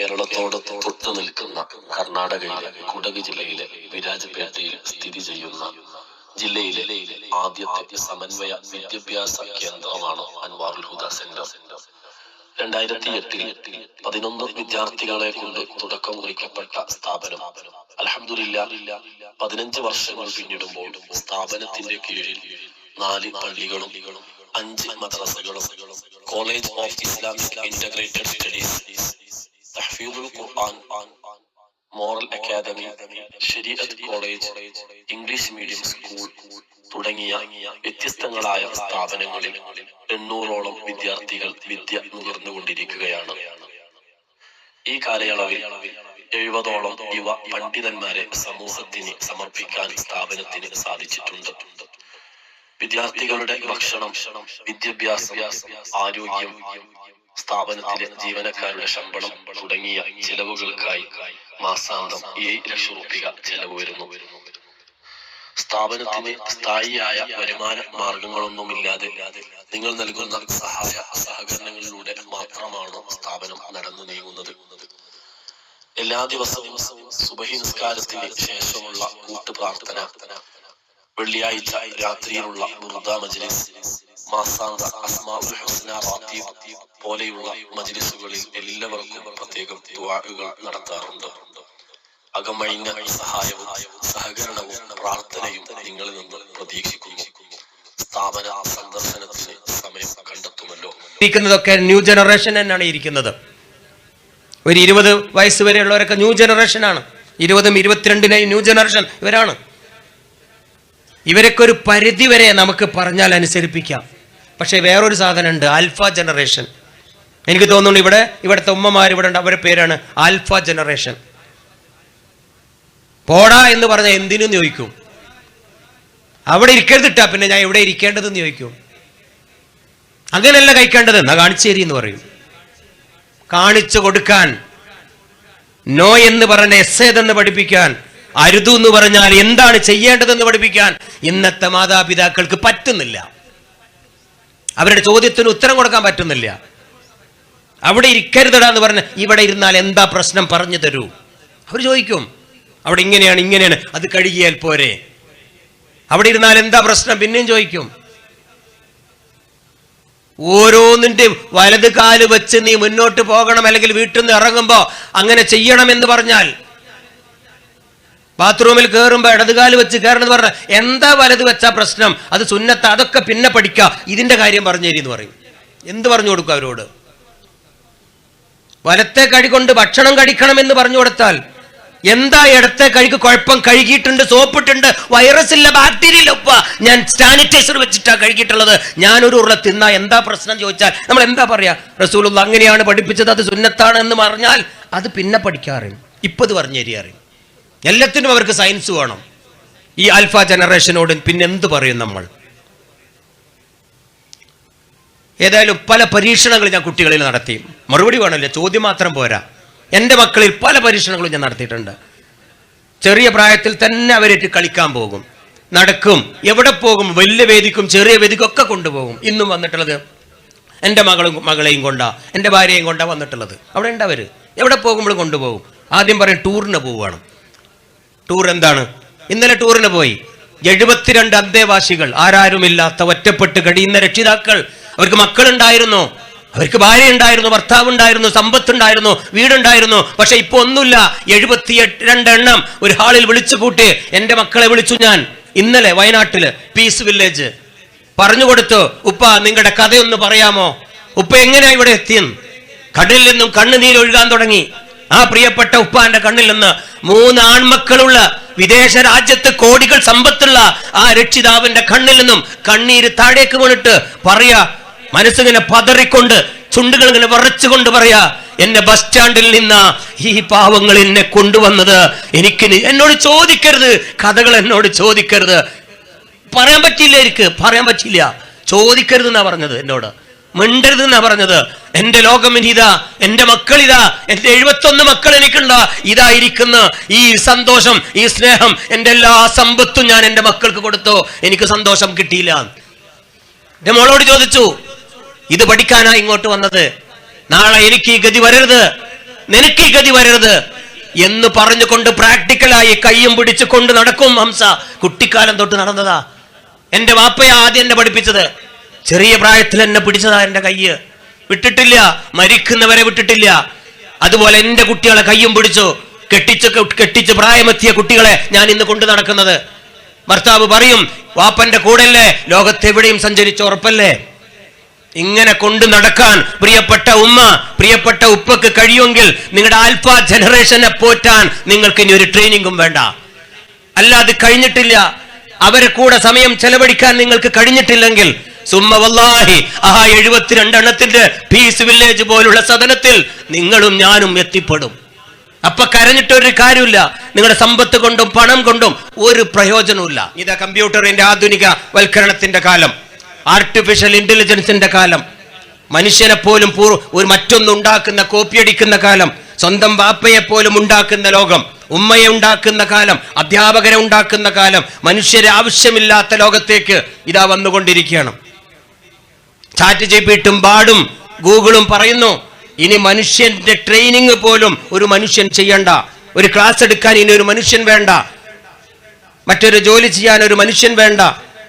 കേരളത്തോട് തൊട്ടു നിൽക്കുന്ന കർണാടകയിലെ കുടക് ജില്ലയിലെ വിരാജപേട്ടയിൽ സ്ഥിതി ചെയ്യുന്ന ജില്ലയിലെ ആദ്യത്തെ സമന്വയ വിദ്യാഭ്യാസ കേന്ദ്രമാണ് അൻവാറുൽ ഹുദ സെന്റർ. രണ്ടായിരത്തി എട്ടിൽ പതിനൊന്ന് വിദ്യാർത്ഥികളെ കൊണ്ട് തുടക്കം കുറിക്കപ്പെട്ട സ്ഥാപനം. അലഹമില്ല പതിനഞ്ച് വർഷങ്ങൾ പിന്നിടുമ്പോൾ സ്ഥാപനത്തിന്റെ കീഴിൽ നാല് പള്ളികളും അഞ്ച് മദ്രസകളും college of Islamic integrated studies തഹ്ഫീദുൽ ഖുർആൻ moral academy ഷരീഅത്ത് college English medium school തുടങ്ങിയ വ്യത്യസ്തങ്ങളായ സ്ഥാപനങ്ങളിൽ എണ്ണൂറോളം വിദ്യാർത്ഥികൾ വിദ്യ നുകർന്നുകൊണ്ടിരിക്കുകയാണ് ഈ കാലയളവിൽ എഴുപതോളം യുവ പണ്ഡിതന്മാരെ സമൂഹത്തിന് സമർപ്പിക്കാൻ സ്ഥാപനത്തിന് സാധിച്ചിട്ടുണ്ട്. വിദ്യാർത്ഥികളുടെ ഭക്ഷണം വിദ്യാഭ്യാസം ആരോഗ്യം സ്ഥാപനത്തിലെ ജീവനക്കാരുടെ ശമ്പളം തുടങ്ങിയ ചെലവുകൾക്കായി മാസാന്തം ഏഴ് ലക്ഷം റുപ്യ ചെലവ് വരുന്നു സ്ഥാപനത്തിന് സ്ഥായിയായ വരുമാന മാർഗങ്ങളൊന്നുമില്ലാതെ നിങ്ങൾ നൽകുന്ന സഹായ സഹകരണങ്ങളിലൂടെ മാത്രമാണ് സ്ഥാപനം നടന്നു നീങ്ങുന്നത്. എല്ലാ ദിവസവും സുബഹി നിസ്കാരത്തിന് ശേഷമുള്ള കൂട്ടുപ്രാർത്ഥന വെള്ളിയാഴ്ച രാത്രിയിലുള്ള ബുർദ മജ്ലിസ് മാസാന്ത അസ്മാഉൽ ഹുസ്ന പോലെയുള്ള മജ്ലിസുകളിൽ എല്ലാവർക്കും പ്രത്യേകം ദുആകൾ നടത്താറുണ്ട്. അകമഴിഞ്ഞ സഹായവും സഹകരണവും പ്രാർത്ഥനയും നിങ്ങളിൽ നിന്ന് പ്രതീക്ഷിക്കുന്നു. സ്ഥാപന സന്ദർശനത്തിന് സമയം കണ്ടെത്തുമല്ലോ. ഇരിക്കുന്നതൊക്കെ ന്യൂ ജനറേഷൻ തന്നെയാണ് ഇരിക്കുന്നത്. ഒരു ഇരുപത് വയസ്സ് വരെയുള്ളവരൊക്കെ ന്യൂ ജനറേഷൻ ജനറേഷനാണ് ഇരുപതും ഇരുപത്തിരണ്ടിനെയും ന്യൂ ജനറേഷൻ ഇവരാണ്. ഇവരൊക്കെ ഒരു പരിധി വരെ നമുക്ക് പറഞ്ഞാൽ അനുസരിപ്പിക്കാം പക്ഷേ വേറൊരു സാധനമുണ്ട് ആൽഫ ജനറേഷൻ എനിക്ക് തോന്നുന്നു ഇവിടെ ഇവിടുത്തെ ഉമ്മമാർ ഇവിടെ ഉണ്ട് അവരുടെ പേരാണ് ആൽഫ ജനറേഷൻ പോടാ എന്ന് പറഞ്ഞാൽ എന്തിനും ചോദിക്കും. അവിടെ ഇരിക്കരുതിട്ടാ പിന്നെ ഞാൻ ഇവിടെ ഇരിക്കേണ്ടതെന്ന് ചോദിക്കും. അങ്ങനെയല്ല കഴിക്കേണ്ടത് എന്നാ കാണിച്ചേരി എന്ന് പറയും. കാണിച്ചു കൊടുക്കാൻ നോ എന്ന് പറഞ്ഞ എസ് ഏതെന്ന് പഠിപ്പിക്കാൻ അരുതു എന്ന് പറഞ്ഞാൽ എന്താണ് ചെയ്യേണ്ടതെന്ന് പഠിപ്പിക്കാൻ ഇന്നത്തെ മാതാപിതാക്കൾക്ക് പറ്റുന്നില്ല. അവരുടെ ചോദ്യത്തിന് ഉത്തരം കൊടുക്കാൻ പറ്റുന്നില്ല. അവിടെ ഇരിക്കരുതടാ എന്ന് പറഞ്ഞ് ഇവിടെ ഇരുന്നാൽ എന്താ പ്രശ്നം പറഞ്ഞു തരൂ. അവർ ചോദിക്കും അവിടെ ഇങ്ങനെയാണ് ഇങ്ങനെയാണ് അത് കഴുകിയാൽ പോരെ. അവിടെ ഇരുന്നാൽ എന്താ പ്രശ്നം? പിന്നെയും ചോദിക്കും ഓരോന്നിന്റെ വലത് കാൽ വെച്ച് നീ മുന്നോട്ട് പോകണം അല്ലെങ്കിൽ വീട്ടിൽ നിന്ന് ഇറങ്ങുമ്പോ അങ്ങനെ ചെയ്യണമെന്ന് പറഞ്ഞാൽ ബാത്റൂമിൽ കയറുമ്പോൾ ഇടതുകാൽ വെച്ച് കയറണമെന്ന് പറഞ്ഞ എന്താ വലത് വെച്ചാ പ്രശ്നം? അത് സുന്നത്ത അതൊക്കെ പിന്നെ പഠിക്കുക ഇതിന്റെ കാര്യം പറഞ്ഞു തരി എന്ന് പറയും. എന്ത് പറഞ്ഞു കൊടുക്കും അവരോട്? വലത്തെ കഴി കൊണ്ട് ഭക്ഷണം കഴിക്കണം എന്ന് പറഞ്ഞു കൊടുത്താൽ എന്താ ഇടത്തെ കഴിക്ക് കുഴപ്പം? കഴുകിയിട്ടുണ്ട് സോപ്പിട്ടുണ്ട് വൈറസ് ഇല്ല ബാക്ടീരിയ ഇല്ല. ഉപ്പ ഞാൻ സാനിറ്റൈസർ വെച്ചിട്ടാ കഴുകിയിട്ടുള്ളത്. ഞാനൊരു ഉരുള തിന്ന എന്താ പ്രശ്നം ചോദിച്ചാൽ നമ്മൾ എന്താ പറയാ? റസൂലുള്ള അങ്ങനെയാണ് പഠിപ്പിച്ചത് അത് സുന്നത്താണ് എന്ന് പറഞ്ഞാൽ അത് പിന്നെ പഠിക്കാറിയും ഇപ്പത് പറഞ്ഞു തരികറിയും എല്ലാത്തിനും അവർക്ക് സയൻസ് വേണം. ഈ ആൽഫ ജനറേഷനോട് പിന്നെ എന്ത് പറയും നമ്മൾ? ഏതായാലും പല പരീക്ഷണങ്ങൾ ഞാൻ കുട്ടികളിൽ നടത്തി. മറുപടി വേണമല്ലേ ചോദ്യം മാത്രം പോരാ. എന്റെ മക്കളിൽ പല പരീക്ഷണങ്ങളും ഞാൻ നടത്തിയിട്ടുണ്ട്. ചെറിയ പ്രായത്തിൽ തന്നെ അവരേറ്റ് കളിക്കാൻ പോകും. നടക്കും. എവിടെ പോകും? വലിയ വേദിക്കും ചെറിയ വേദിക്കും ഒക്കെ കൊണ്ടുപോകും. ഇന്നും വന്നിട്ടുള്ളത് എന്റെ മകളും മകളെയും കൊണ്ടാ. എന്റെ ഭാര്യയും കൊണ്ടാ വന്നിട്ടുള്ളത്. അവിടെ ഉണ്ട് അവർ എവിടെ പോകുമ്പോഴും കൊണ്ടുപോകും. ആദ്യം പറയും ടൂറിന് പോവുകയാണ്. ടൂർ എന്താണ്? ഇന്നലെ ടൂറിന് പോയി. എഴുപത്തിരണ്ട് അന്തേവാസികൾ ആരാരുമില്ലാത്ത ഒറ്റപ്പെട്ട് കഴിയുന്ന രക്ഷിതാക്കൾ. അവർക്ക് മക്കളുണ്ടായിരുന്നു. അവർക്ക് ഭാര്യ ഉണ്ടായിരുന്നു ഭർത്താവ് ഉണ്ടായിരുന്നു സമ്പത്തുണ്ടായിരുന്നു വീടുണ്ടായിരുന്നു. പക്ഷെ ഇപ്പൊ ഒന്നുമില്ല. എഴുപത്തി രണ്ട് എണ്ണം ഒരു ഹാളിൽ വിളിച്ചു കൂട്ടി എന്റെ മക്കളെ വിളിച്ചു ഞാൻ. ഇന്നലെ വയനാട്ടിൽ പീസ് വില്ലേജ്. പറഞ്ഞു കൊടുത്തു ഉപ്പ നിങ്ങളുടെ കഥയൊന്ന് പറയാമോ? ഉപ്പ എങ്ങനെയാ ഇവിടെ എത്തിയെന്ന്? കടലിൽ നിന്നും കണ്ണുനീരൊഴുകാൻ തുടങ്ങി. ആ പ്രിയപ്പെട്ട ഉപ്പാന്റെ കണ്ണിൽ നിന്ന് മൂന്ന് ആൺമക്കളുള്ള വിദേശ രാജ്യത്ത് കോടികൾ സമ്പത്തുള്ള ആ രക്ഷിതാവിന്റെ കണ്ണിൽ നിന്നും കണ്ണീര് താഴേക്ക് വീണിട്ട് പറയാ മനസ്സിങ്ങനെ പതറിക്കൊണ്ട് ചുണ്ടുകൾ ഇങ്ങനെ വറച്ചുകൊണ്ട് പറയാ എന്നെ ബസ് സ്റ്റാൻഡിൽ നിന്ന് ഈ പാവങ്ങൾ എന്നെ കൊണ്ടുവന്നത്. എനിക്ക് എന്നോട് ചോദിക്കരുത്. കഥകൾ എന്നോട് ചോദിക്കരുത്. പറയാൻ പറ്റില്ല എനിക്ക്. പറയാൻ പറ്റില്ല ചോദിക്കരുത് എന്നാ പറഞ്ഞത് എന്നോട്. മിണ്ടരുത് എന്നാ പറഞ്ഞത്? എന്റെ ലോകം ഇനി ഇതാ എന്റെ മക്കൾ ഇതാ എന്റെ എഴുപത്തൊന്ന് മക്കൾ എനിക്കുണ്ട ഇതായിരിക്കുന്ന. ഈ സന്തോഷം ഈ സ്നേഹം എന്റെ എല്ലാ സമ്പത്തും ഞാൻ എന്റെ മക്കൾക്ക് കൊടുത്തു. എനിക്ക് സന്തോഷം കിട്ടിയില്ല. എന്റെ മോളോട് ചോദിച്ചു ഇത് പഠിക്കാനാ ഇങ്ങോട്ട് വന്നത്? നാളെ എനിക്ക് ഈ ഗതി വരരുത്. നിനക്ക് ഈ ഗതി വരരുത്. എന്ന് പറഞ്ഞുകൊണ്ട് പ്രാക്ടിക്കലായി കയ്യും പിടിച്ചു കൊണ്ട് നടക്കും ഹംസ. കുട്ടിക്കാലം തൊട്ട് നടന്നതാ. എന്റെ വാപ്പയാ ആദ്യം എന്നെ പഠിപ്പിച്ചത്. ചെറിയ പ്രായത്തിൽ എന്നെ പിടിച്ചതാ എന്റെ കയ്യ്. വിട്ടിട്ടില്ല. മരിക്കുന്നവരെ വിട്ടിട്ടില്ല. അതുപോലെ എന്റെ കുട്ടികളെ കയ്യും പിടിച്ചു. കെട്ടിച്ച് കെട്ടിച്ച് പ്രായമെത്തിയ കുട്ടികളെ ഞാൻ ഇന്ന് കൊണ്ടു നടക്കുന്നത്. ഭർത്താവ് പറയും വാപ്പന്റെ കൂടല്ലേ ലോകത്തെവിടെയും സഞ്ചരിച്ച ഉറപ്പല്ലേ? ഇങ്ങനെ കൊണ്ടു നടക്കാൻ പ്രിയപ്പെട്ട ഉമ്മ പ്രിയപ്പെട്ട ഉപ്പക്ക് കഴിയുമെങ്കിൽ നിങ്ങളുടെ ആൽഫ ജനറേഷനെ പോറ്റാൻ നിങ്ങൾക്ക് ഇനി ഒരു ട്രെയിനിങ്ങും വേണ്ട. അല്ല അത് കഴിഞ്ഞിട്ടില്ല. അവരെ കൂടെ സമയം ചെലവഴിക്കാൻ നിങ്ങൾക്ക് കഴിഞ്ഞിട്ടില്ലെങ്കിൽ സുമ്മ ആ എഴുപത്തിരണ്ടെണ്ണത്തിന്റെ പീസ് വില്ലേജ് പോലുള്ള സദനത്തിൽ നിങ്ങളും ഞാനും എത്തിപ്പെടും. അപ്പൊ കരഞ്ഞിട്ടൊരു കാര്യമില്ല. നിങ്ങളുടെ സമ്പത്ത് കൊണ്ടും പണം കൊണ്ടും ഒരു പ്രയോജനവുമില്ല. ഇതാ കമ്പ്യൂട്ടറിന്റെ ആധുനിക വൽക്കരണത്തിന്റെ കാലം. ആർട്ടിഫിഷ്യൽ ഇന്റലിജൻസിന്റെ കാലം. മനുഷ്യനെ പോലും പൂർ ഒരു മറ്റൊന്നുണ്ടാക്കുന്ന കോപ്പിയടിക്കുന്ന കാലം. സ്വന്തം വാപ്പയെ പോലും ഉണ്ടാക്കുന്ന ലോകം. ഉമ്മയെ ഉണ്ടാക്കുന്ന കാലം. അധ്യാപകരെ ഉണ്ടാക്കുന്ന കാലം. മനുഷ്യരെ ആവശ്യമില്ലാത്ത ലോകത്തേക്ക് ഇതാ വന്നുകൊണ്ടിരിക്കുകയാണ്. ചാറ്റ് ചെയ്യിപ്പിട്ടും പാടും. ഗൂഗിളും പറയുന്നു ഇനി മനുഷ്യന്റെ ട്രെയിനിങ് പോലും ഒരു മനുഷ്യൻ ചെയ്യണ്ട. ഒരു ക്ലാസ് എടുക്കാൻ ഇനി ഒരു മനുഷ്യൻ വേണ്ട. മറ്റൊരു ജോലി ചെയ്യാൻ ഒരു മനുഷ്യൻ വേണ്ട.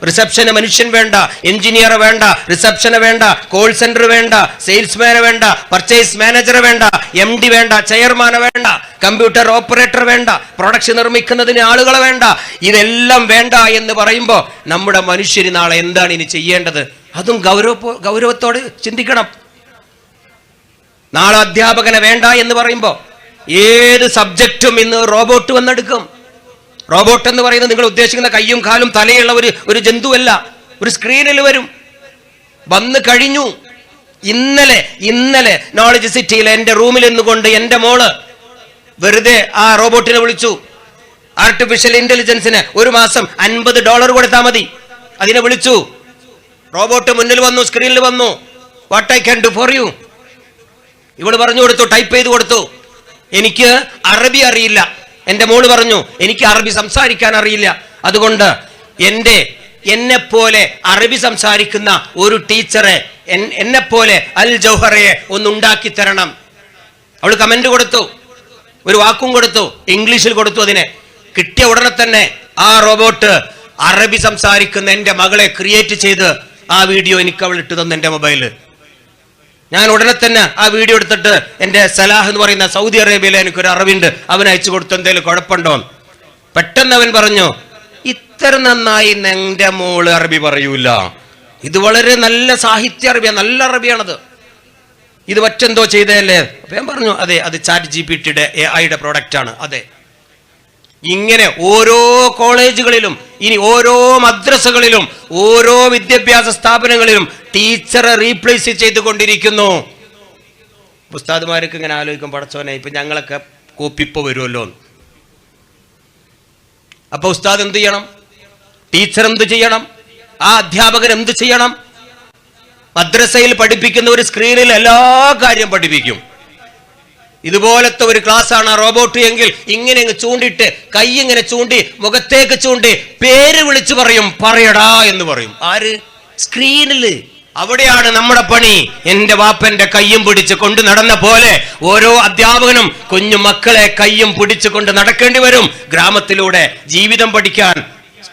റിസപ്ഷന് മനുഷ്യൻ വേണ്ട. എഞ്ചിനീയർ വേണ്ട. റിസപ്ഷന് വേണ്ട. കോൾ സെന്റർ വേണ്ട. സെയിൽസ്മാനെ വേണ്ട. പർച്ചേസ് മാനേജർ വേണ്ട. എം ഡി വേണ്ട. ചെയർമാനെ വേണ്ട. കമ്പ്യൂട്ടർ ഓപ്പറേറ്റർ വേണ്ട. പ്രൊഡക്ഷൻ നിർമ്മിക്കുന്നതിന് ആളുകളെ വേണ്ട. ഇതെല്ലാം വേണ്ട എന്ന് പറയുമ്പോൾ നമ്മുടെ മനുഷ്യർ നാളെ എന്താണ് ഇനി ചെയ്യേണ്ടത്? അതും ഗൗരവ ഗൗരവത്തോട് ചിന്തിക്കണം. നാളെ അധ്യാപകനെ വേണ്ട എന്ന് പറയുമ്പോൾ ഏത് സബ്ജക്റ്റും ഇന്ന് റോബോട്ട് വന്നെടുക്കും. റോബോട്ട് എന്ന് പറയുന്നത് നിങ്ങൾ ഉദ്ദേശിക്കുന്ന കയ്യും കാലും തലയുള്ള ഒരു ഒരു ജന്തുവല്ല. ഒരു സ്ക്രീനിൽ വരും. വന്നു കഴിഞ്ഞു. ഇന്നലെ ഇന്നലെ നോളജ് സിറ്റിയിൽ എന്റെ റൂമിൽ നിന്നുകൊണ്ട് എന്റെ മോൾ വെറുതെ ആ റോബോട്ടിനെ വിളിച്ചു. ആർട്ടിഫിഷ്യൽ ഇന്റലിജൻസിന് ഒരു മാസം അൻപത് ഡോളർ കൊടുത്താൽ മതി. അതിനെ വിളിച്ചു. റോബോട്ട് മുന്നിൽ വന്നു സ്ക്രീനിൽ വന്നു. What I can do for you ഇവൾ പറഞ്ഞു കൊടുത്തു ടൈപ്പ് ചെയ്ത് കൊടുത്തു. എനിക്ക് അറബി അറിയില്ല. എന്റെ മോൾ പറഞ്ഞു എനിക്ക് അറബി സംസാരിക്കാൻ അറിയില്ല. അതുകൊണ്ട് എന്റെ എന്നെ പോലെ അറബി സംസാരിക്കുന്ന ഒരു ടീച്ചറെ എന്നെ പോലെ അൽ ജൗഹറയെ ഒന്ന് ഉണ്ടാക്കി തരണം. അവൾ കമന്റ് കൊടുത്തു. ഒരു വാക്കും കൊടുത്തു. ഇംഗ്ലീഷിൽ കൊടുത്തു അതിനെ. കിട്ടിയ ഉടനെ തന്നെ ആ റോബോട്ട് അറബി സംസാരിക്കുന്ന എന്റെ മകളെ ക്രിയേറ്റ് ചെയ്ത് ആ വീഡിയോ എനിക്ക് അവൾ ഇട്ടു തന്നു എന്റെ മൊബൈലിൽ ഞാൻ ഉടനെ തന്നെ ആ വീഡിയോ എടുത്തിട്ട് എന്റെ സലാഹ് എന്ന് പറയുന്ന സൗദി അറേബ്യയിലെ എനിക്കൊരു അറിവുണ്ട്. അവൻ അയച്ചു കൊടുത്തു എന്തെങ്കിലും കുഴപ്പമുണ്ടോ പെട്ടെന്ന് അവൻ പറഞ്ഞു ഇത്ര നന്നായി എന്റെ മോൾ അറബി പറയൂല. ഇത് വളരെ നല്ല സാഹിത്യ അറബിയാണ് നല്ല അറബിയാണത്. ഇത് മറ്റെന്തോ ചെയ്തതല്ലേ? ഞാൻ പറഞ്ഞു അതെ അത് ചാറ്റ് ജി പി ടിയുടെ എ ഐയുടെ പ്രോഡക്റ്റ് ആണ് അതെ. ഇങ്ങനെ ഓരോ കോളേജുകളിലും ഇനി ഓരോ മദ്രസകളിലും ഓരോ വിദ്യാഭ്യാസ സ്ഥാപനങ്ങളിലും ടീച്ചറെ റീപ്ലേസ് ചെയ്തുകൊണ്ടിരിക്കുന്നു. ഉസ്താദുമാർക്ക് ഇങ്ങനെ ആലോചിക്കും പടച്ചോനെ ഇപ്പൊ ഞങ്ങളൊക്കെ കോപ്പിപ്പോ വരുമല്ലോ അപ്പോൾ അപ്പൊ ഉസ്താദ് എന്ത് ചെയ്യണം? ടീച്ചർ എന്ത് ചെയ്യണം? ആ അധ്യാപകൻ എന്ത് ചെയ്യണം? മദ്രസയിൽ പഠിപ്പിക്കുന്ന ഒരു സ്ക്രീനിൽ എല്ലാ കാര്യം പഠിപ്പിക്കും. ഇതുപോലത്തെ ഒരു ക്ലാസ് ആണ് റോബോട്ട് എങ്കിൽ ഇങ്ങനെ അങ്ങ് ചൂണ്ടിട്ട് കൈ ഇങ്ങനെ ചൂണ്ടി മുഖത്തേക്ക് ചൂണ്ടി പേര് വിളിച്ചു പറയും പറയടാ എന്ന് പറയും. ആര്? സ്ക്രീനിൽ. അവിടെയാണ് നമ്മുടെ പണി. എന്റെ വാപ്പന്റെ കയ്യും പിടിച്ച് കൊണ്ട് നടന്ന പോലെ ഓരോ അധ്യാപകനും കുഞ്ഞു മക്കളെ കയ്യും പിടിച്ചു കൊണ്ട് നടക്കേണ്ടി വരും. ഗ്രാമത്തിലൂടെ ജീവിതം പഠിക്കാൻ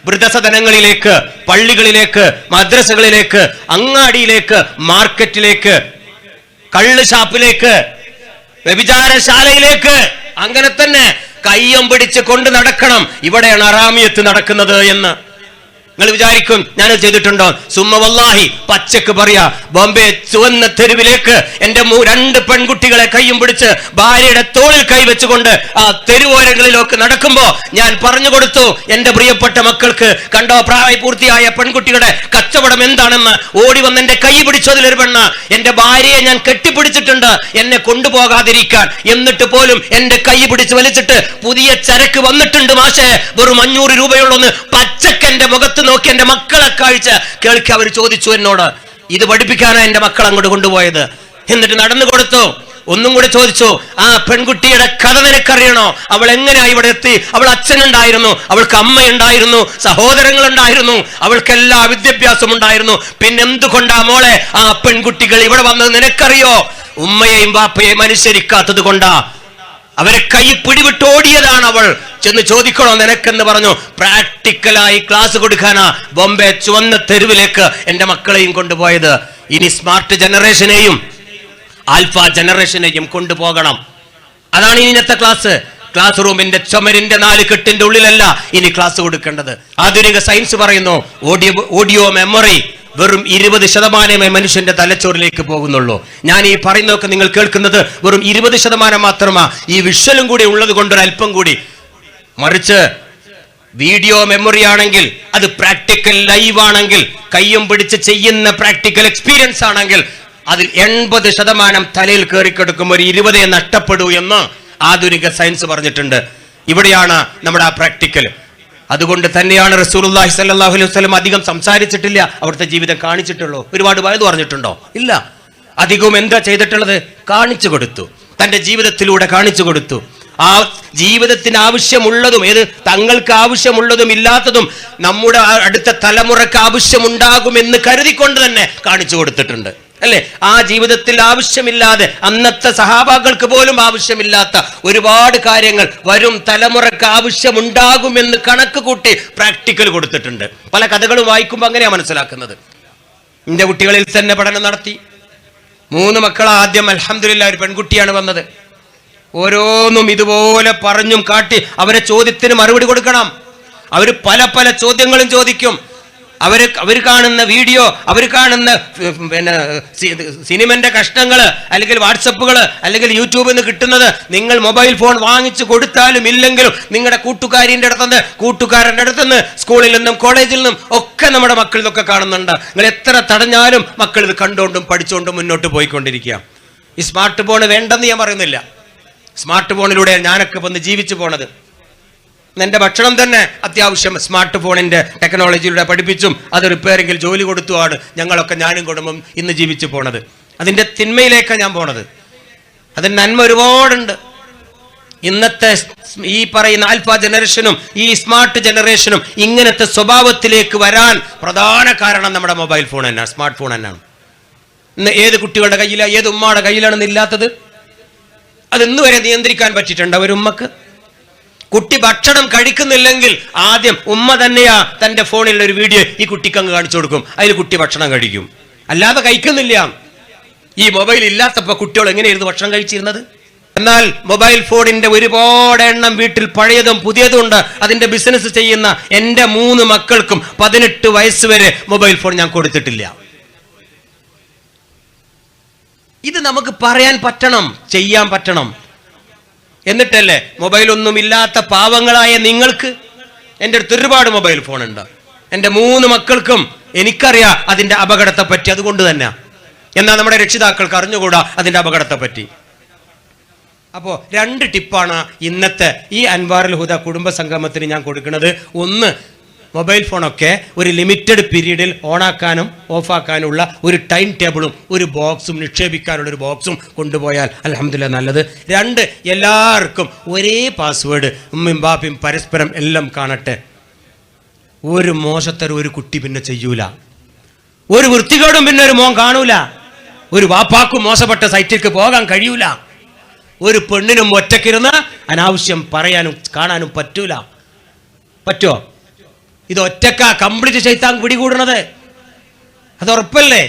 വൃദ്ധസദനങ്ങളിലേക്ക് പള്ളികളിലേക്ക് മദ്രസകളിലേക്ക് അങ്ങാടിയിലേക്ക് മാർക്കറ്റിലേക്ക് കള്ള് ഷാപ്പിലേക്ക് വ്യഭിചാരശാലയിലേക്ക്. അങ്ങനെ തന്നെ കയ്യം പിടിച്ച് കൊണ്ട് നടക്കണം. ഇവിടെയാണ് അറാമിയത്ത് നടക്കുന്നത് എന്ന്. നിങ്ങൾ വിചാരിക്കും ഞാൻ ചെയ്തിട്ടുണ്ടോ? സുമ്മ വല്ലാഹി പച്ചക്ക് പറയാ ബോംബെ ചുവന്ന തെരുവിലേക്ക് എന്റെ രണ്ട് പെൺകുട്ടികളെ കൈയും പിടിച്ച് ഭാര്യയുടെ തോളിൽ കൈവച്ചുകൊണ്ട് ആ തെരുവോരങ്ങളിലൊക്കെ നടക്കുമ്പോ ഞാൻ പറഞ്ഞു കൊടുത്തു എന്റെ പ്രിയപ്പെട്ട മക്കൾക്ക് കണ്ടോ പ്രായപൂർത്തിയായ പെൺകുട്ടികളുടെ കച്ചവടം എന്താണെന്ന്? ഓടി വന്ന് എന്റെ കൈ പിടിച്ചതിലൊരു പെണ്ണ് എന്റെ ഭാര്യയെ ഞാൻ കെട്ടിപ്പിടിച്ചിട്ടുണ്ട് എന്നെ കൊണ്ടുപോകാതിരിക്കാൻ. എന്നിട്ട് പോലും എന്റെ കൈ പിടിച്ച് വലിച്ചിട്ട് പുതിയ ചരക്ക് വന്നിട്ടുണ്ട് മാഷെ വെറും അഞ്ഞൂറ് രൂപയുള്ളൊന്ന് പച്ചക്ക് എന്റെ മുഖത്ത് നോക്കി എന്റെ മക്കളെ കാഴ്ച കേൾക്കി അവർ ചോദിച്ചു എന്നോട് ഇത് പഠിപ്പിക്കാനാണ് എന്റെ മക്കൾ അങ്ങോട്ട് കൊണ്ടുപോയത്? എന്നിട്ട് നടന്നു കൊടുത്തു. ഒന്നും കൂടെ ചോദിച്ചു ആ പെൺകുട്ടിയുടെ കഥ നിനക്കറിയണോ? അവൾ എങ്ങനെയാ ഇവിടെ എത്തി? അവൾ അച്ഛനുണ്ടായിരുന്നു അവൾക്ക് അമ്മയുണ്ടായിരുന്നു സഹോദരങ്ങൾ ഉണ്ടായിരുന്നു അവൾക്ക് എല്ലാ വിദ്യാഭ്യാസവും ഉണ്ടായിരുന്നു. പിന്നെ എന്തുകൊണ്ടാ മോളെ ആ പെൺകുട്ടികൾ ഇവിടെ വന്നത് നിനക്കറിയോ? ഉമ്മയെയും ബാപ്പയെയും അനുസരിക്കാത്തത് കൊണ്ടാ അവരെ കൈ പിടിവിട്ടോടിയതാണ് അവൾ. ചെന്ന് ചോദിക്കണോ നിനക്കെന്ന് പറഞ്ഞു പ്രാക്ടിക്കലായി ക്ലാസ് കൊടുക്കാനാ ബോംബെ ചുവന്ന തെരുവിലേക്ക് എന്റെ മക്കളെയും കൊണ്ടുപോയത്. ഇനി സ്മാർട്ട് ജനറേഷനെയും ആൽഫ ജനറേഷനെയും കൊണ്ടുപോകണം. അതാണ് ഇനി ഇന്നത്തെ ക്ലാസ്. ക്ലാസ് റൂമിന്റെ ചുമരിന്റെ നാല് കെട്ടിന്റെ ഉള്ളിലല്ല ഇനി ക്ലാസ് കൊടുക്കേണ്ടത്. ആധുനിക സയൻസ് പറയുന്നു ഓഡിയോ ഓഡിയോ മെമ്മറി. വെറും ഇരുപത് ശതമാനമേ മനുഷ്യന്റെ തലച്ചോറിലേക്ക് പോകുന്നുള്ളൂ. ഞാൻ ഈ പറയുന്നതൊക്കെ നിങ്ങൾ കേൾക്കുന്നത് വെറും ഇരുപത് ശതമാനം മാത്രമാ. ഈ വിഷ്വലും കൂടി ഉള്ളത് കൊണ്ടൊരു അല്പം കൂടി. മറിച്ച് വീഡിയോ മെമ്മറി ആണെങ്കിൽ അത് പ്രാക്ടിക്കൽ ലൈവ് ആണെങ്കിൽ കയ്യും പിടിച്ച് ചെയ്യുന്ന പ്രാക്ടിക്കൽ എക്സ്പീരിയൻസ് ആണെങ്കിൽ അതിൽ എൺപത് ശതമാനം തലയിൽ കയറിക്കെടുക്കും ഒരു ഇരുപതേ നഷ്ടപ്പെടൂ എന്ന് ആധുനിക സയൻസ് പറഞ്ഞിട്ടുണ്ട്. ഇവിടെയാണ് നമ്മുടെ ആ പ്രാക്ടിക്കൽ അതുകൊണ്ട് തന്നെയാണ് റസൂലുള്ളാഹി സല്ലാഹു അലൈഹി വസ്ലം അധികം സംസാരിച്ചിട്ടില്ല. അവിടുത്തെ ജീവിതം കാണിച്ചിട്ടുള്ളൂ. ഒരുപാട് വയത് പറഞ്ഞിട്ടുണ്ടോ? ഇല്ല. അധികവും എന്താ ചെയ്തിട്ടുള്ളത്? കാണിച്ചു കൊടുത്തു. തന്റെ ജീവിതത്തിലൂടെ കാണിച്ചു കൊടുത്തു. ആ ജീവിതത്തിന് ആവശ്യമുള്ളതും ഏത് തങ്ങൾക്ക് ആവശ്യമുള്ളതും ഇല്ലാത്തതും നമ്മുടെ അടുത്ത തലമുറയ്ക്ക് ആവശ്യമുണ്ടാകുമെന്ന് കരുതിക്കൊണ്ട് തന്നെ കാണിച്ചു കൊടുത്തിട്ടുണ്ട്. അല്ലെ? ആ ജീവിതത്തിൽ ആവശ്യമില്ലാതെ അന്നത്തെ സഹാബാക്കൾക്ക് പോലും ആവശ്യമില്ലാത്ത ഒരുപാട് കാര്യങ്ങൾ വരും തലമുറയ്ക്ക് ആവശ്യമുണ്ടാകുമെന്ന് കണക്ക് കൂട്ടി പ്രാക്ടിക്കൽ കൊടുത്തിട്ടുണ്ട്. പല കഥകളും വായിക്കുമ്പോൾ അങ്ങനെയാണ് മനസ്സിലാക്കുന്നത്. എന്റെ കുട്ടികളിൽ തന്നെ പഠനം നടത്തി. മൂന്ന് മക്കൾ ആദ്യം അലഹമില്ല ഒരു പെൺകുട്ടിയാണ് വന്നത്. ഓരോന്നും ഇതുപോലെ പറഞ്ഞും കാട്ടി അവരെ ചോദ്യത്തിന് മറുപടി കൊടുക്കണം. അവർ പല പല ചോദ്യങ്ങളും ചോദിക്കും. അവർ അവർ കാണുന്ന വീഡിയോ അവർ കാണുന്ന പിന്നെ സിനിമന്റെ കഷ്ടങ്ങൾ അല്ലെങ്കിൽ വാട്സപ്പുകൾ അല്ലെങ്കിൽ യൂട്യൂബിൽ നിന്ന് കിട്ടുന്നത് നിങ്ങൾ മൊബൈൽ ഫോൺ വാങ്ങിച്ചു കൊടുത്താലും ഇല്ലെങ്കിലും നിങ്ങളുടെ കൂട്ടുകാരിന്റെ അടുത്തുനിന്ന് കൂട്ടുകാരന്റെ അടുത്തുനിന്ന് സ്കൂളിൽ നിന്നും കോളേജിൽ നിന്നും ഒക്കെ നമ്മുടെ മക്കൾ കാണുന്നുണ്ട്. നിങ്ങൾ എത്ര തടഞ്ഞാലും മക്കൾ ഇത് കണ്ടുകൊണ്ടും പഠിച്ചുകൊണ്ടും മുന്നോട്ട് പോയിക്കൊണ്ടിരിക്കുക. ഈ സ്മാർട്ട് ഫോൺ വേണ്ടെന്ന് ഞാൻ പറയുന്നില്ല. സ്മാർട്ട് ഫോണിലൂടെ ഞാനൊക്കെ വന്ന് ജീവിച്ചു പോണത്. എന്റെ ഭക്ഷണം തന്നെ അത്യാവശ്യം സ്മാർട്ട് ഫോണിന്റെ ടെക്നോളജിയിലൂടെ പഠിപ്പിച്ചും അത് റിപ്പയറിംഗിൽ ജോലി കൊടുത്തുമാണ് ഞങ്ങളൊക്കെ ഞാനും കുടുംബം ഇന്ന് ജീവിച്ചു പോണത്. അതിന്റെ തിന്മയിലേക്കാണ് ഞാൻ പോണത്. അതിന് നന്മ ഒരുപാടുണ്ട്. ഇന്നത്തെ ഈ പറയുന്ന ആൽഫ ജനറേഷനും ഈ സ്മാർട്ട് ജനറേഷനും ഇങ്ങനത്തെ സ്വഭാവത്തിലേക്ക് വരാൻ പ്രധാന കാരണം നമ്മുടെ മൊബൈൽ ഫോൺ തന്നെയാണ് സ്മാർട്ട് ഫോൺ തന്നെയാണ് ഇന്ന് ഏത് കുട്ടികളുടെ കയ്യിലാണ് ഏത് ഉമ്മയുടെ കയ്യിലാണെന്നില്ലാത്തത് അത് ഇന്ന് വരെ നിയന്ത്രിക്കാൻ പറ്റിയിട്ടുണ്ട് ഒരു ഉമ്മക്ക് കുട്ടി ഭക്ഷണം കഴിക്കുന്നില്ലെങ്കിൽ ആദ്യം ഉമ്മ തന്നെയാ തന്റെ ഫോണിൽ ഒരു വീഡിയോ ഈ കുട്ടിക്ക് അങ്ങ് കാണിച്ചു കൊടുക്കും. അതിൽ കുട്ടി ഭക്ഷണം കഴിക്കും. അല്ലാതെ കഴിക്കുന്നില്ല. ഈ മൊബൈൽ ഇല്ലാത്തപ്പോ കുട്ടികൾ എങ്ങനെയായിരുന്നു ഭക്ഷണം കഴിച്ചിരുന്നത്? എന്നാൽ മൊബൈൽ ഫോണിന്റെ ഒരുപാട് എണ്ണം വീട്ടിൽ പഴയതും പുതിയതും ഉണ്ട്. അതിന്റെ ബിസിനസ് ചെയ്യുന്ന എന്റെ മൂന്ന് മക്കൾക്കും പതിനെട്ട് വയസ്സ് വരെ മൊബൈൽ ഫോൺ ഞാൻ കൊടുത്തിട്ടില്ല. ഇത് നമുക്ക് പറയാൻ പറ്റണം ചെയ്യാൻ പറ്റണം. എന്നിട്ടല്ലേ മൊബൈൽ ഒന്നും ഇല്ലാത്ത പാവങ്ങളായ നിങ്ങൾക്ക്? എന്റെ അടുത്ത് ഒരുപാട് മൊബൈൽ ഫോൺ ഉണ്ട് എന്റെ മൂന്ന് മക്കൾക്കും എനിക്കറിയാം അതിന്റെ അപകടത്തെ പറ്റി അതുകൊണ്ട് തന്നെ. എന്നാൽ നമ്മുടെ രക്ഷിതാക്കൾക്ക് അറിഞ്ഞുകൂടാ അതിന്റെ അപകടത്തെ പറ്റി അപ്പോൾ രണ്ട് ടിപ്പാണ് ഇന്നത്തെ ഈ അൻവാറുൽ ഹുദ കുടുംബ സംഗമത്തിന് ഞാൻ കൊടുക്കുന്നത്. ഒന്ന് മൊബൈൽ ഫോണൊക്കെ ഒരു ലിമിറ്റഡ് പീരീഡിൽ ഓണാക്കാനും ഓഫാക്കാനുള്ള ഒരു ടൈം ടേബിളും ഒരു ബോക്സും നിക്ഷേപിക്കാനുള്ള ഒരു ബോക്സും കൊണ്ടുപോയാൽ അലഹമില്ല നല്ലത്. രണ്ട് എല്ലാവർക്കും ഒരേ പാസ്വേഡ് ഉമ്മയും ബാപ്പയും പരസ്പരം എല്ലാം കാണട്ടെ. ഒരു മോശത്തരം ഒരു കുട്ടി പിന്നെ ചെയ്യൂല. ഒരു വൃത്തികേടും പിന്നെ ഒരു മോൻ കാണൂല. ഒരു വാപ്പാക്കും മോശപ്പെട്ട സൈറ്റിലേക്ക് പോകാൻ കഴിയൂല. ഒരു പെണ്ണിനും ഒറ്റക്കിരുന്ന് അനാവശ്യം പറയാനും കാണാനും പറ്റൂല. പറ്റോ? ഇത് ഒറ്റക്കാ കംപ്ലീറ്റ് ചെയ്താൻ പിടികൂടണത്. അത് ഉറപ്പല്ലേ?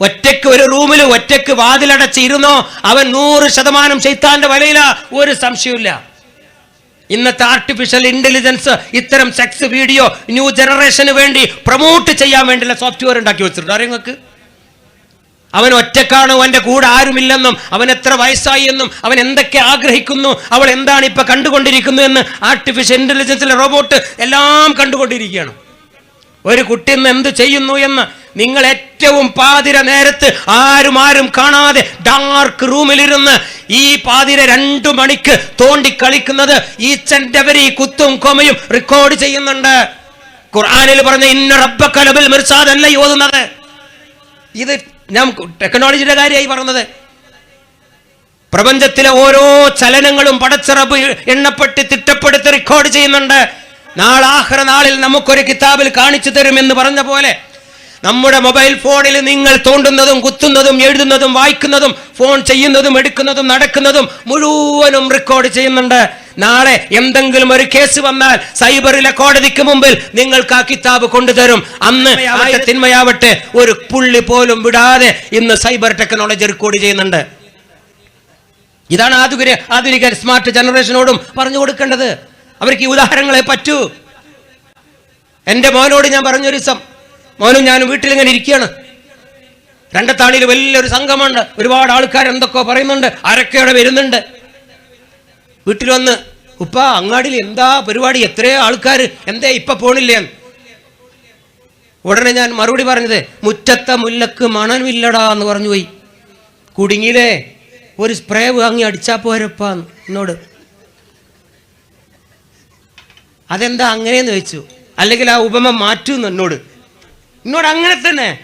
ഒറ്റയ്ക്ക് ഒരു റൂമിൽ ഒറ്റയ്ക്ക് വാതിലടച്ചിരുന്നോ അവൻ നൂറ് ശതമാനം ചെയ്താന്റെ വലയില. ഒരു സംശയമില്ല ഇന്നത്തെ ആർട്ടിഫിഷ്യൽ ഇന്റലിജൻസ് ഇത്തരം സെക്സ് വീഡിയോ ന്യൂ ജനറേഷന് വേണ്ടി പ്രൊമോട്ട് ചെയ്യാൻ വേണ്ടിയുള്ള സോഫ്റ്റ്വെയർ ഉണ്ടാക്കി വെച്ചിട്ടുണ്ട്. അറിയാം നിങ്ങൾക്ക്? അവൻ ഒറ്റക്കാണ്? അവന്റെ കൂടെ ആരുമില്ലെന്നും അവൻ എത്ര വയസ്സായി എന്നും അവൻ എന്തൊക്കെ ആഗ്രഹിക്കുന്നു അവൾ എന്താണ് ഇപ്പൊ കണ്ടുകൊണ്ടിരിക്കുന്നു എന്ന് ആർട്ടിഫിഷ്യൽ ഇന്റലിജൻസിലെ റോബോട്ട് എല്ലാം കണ്ടുകൊണ്ടിരിക്കുകയാണ്. ഒരു കുട്ടി ഇന്ന് എന്ത് ചെയ്യുന്നു എന്ന് നിങ്ങൾ ഏറ്റവും പാതിര നേരത്ത് ആരും ആരും കാണാതെ ഡാർക്ക് റൂമിലിരുന്ന് ഈ പാതിര രണ്ടു മണിക്ക് തോണ്ടി കളിക്കുന്നത് ഈ ചെണ്ടവരി കുത്തും കൊമയും റെക്കോർഡ് ചെയ്യുന്നുണ്ട്. ഖുർആാനിൽ പറഞ്ഞ ഇന്ന റബ്ബക്കലബിൽ അല്ല ഓതുന്നത്? ഇത് ഞാൻ ടെക്നോളജിയുടെ കാര്യമായി പറഞ്ഞത് പ്രപഞ്ചത്തിലെ ഓരോ ചലനങ്ങളും പടച്ചിറപ്പ് എണ്ണപ്പെട്ട് തിട്ടപ്പെടുത്തി റെക്കോർഡ് ചെയ്യുന്നുണ്ട്. നാളാഹ്ര നാളിൽ നമുക്കൊരു കിതാബിൽ കാണിച്ചു തരും എന്ന് പറഞ്ഞ പോലെ നമ്മുടെ മൊബൈൽ ഫോണിൽ നിങ്ങൾ തോണ്ടുന്നതും കുത്തുന്നതും എഴുതുന്നതും വായിക്കുന്നതും ഫോൺ ചെയ്യുന്നതും എടുക്കുന്നതും നടക്കുന്നതും മുഴുവനും റെക്കോർഡ് ചെയ്യുന്നുണ്ട്. നാളെ എന്തെങ്കിലും ഒരു കേസ് വന്നാൽ സൈബറിലെ കോടതിക്ക് മുമ്പിൽ നിങ്ങൾക്ക് ആ കിതാബ് കൊണ്ടുതരും. അന്ന് തിന്മയാവട്ടെ. ഒരു പുള്ളി പോലും വിടാതെ ഇന്ന് സൈബർ ടെക്നോളജി റെക്കോർഡ് ചെയ്യുന്നുണ്ട്. ഇതാണ് ആധുനിക ആധുനിക സ്മാർട്ട് ജനറേഷനോടും പറഞ്ഞു കൊടുക്കേണ്ടത്. അവർക്ക് ഈ ഉദാഹരണങ്ങളെ പറ്റൂ. എന്റെ മോനോട് ഞാൻ പറഞ്ഞൊരു ദിവസം മോനും ഞാനും വീട്ടിലിങ്ങനെ ഇരിക്കുകയാണ്. രണ്ടത്താണിയിൽ വലിയൊരു സംഘമുണ്ട്. ഒരുപാട് ആൾക്കാർ എന്തൊക്കെ പറയുന്നുണ്ട്. ആരൊക്കെയോടെ വരുന്നുണ്ട്. വീട്ടിൽ വന്ന് ഉപ്പ അങ്ങാടിയിൽ എന്താ പരിപാടി? എത്രയോ ആൾക്കാർ എന്തേ ഇപ്പൊ പോണില്ലേ? ഉടനെ ഞാൻ മറുപടി പറഞ്ഞത് മുറ്റത്തെ മുല്ലക്ക് മണമില്ലടാ എന്ന് പറഞ്ഞു പോയി. കുടുങ്ങിയില്ലേ? ഒരു സ്പ്രേ വാങ്ങി അടിച്ചാ പോരപ്പാ എന്നോട്. അതെന്താ അങ്ങനെയെന്ന് വെച്ചു അല്ലെങ്കിൽ ആ ഉപമ മാറ്റൂന്ന് എന്നോട്. എന്നോട് അങ്ങനെ തന്നെ.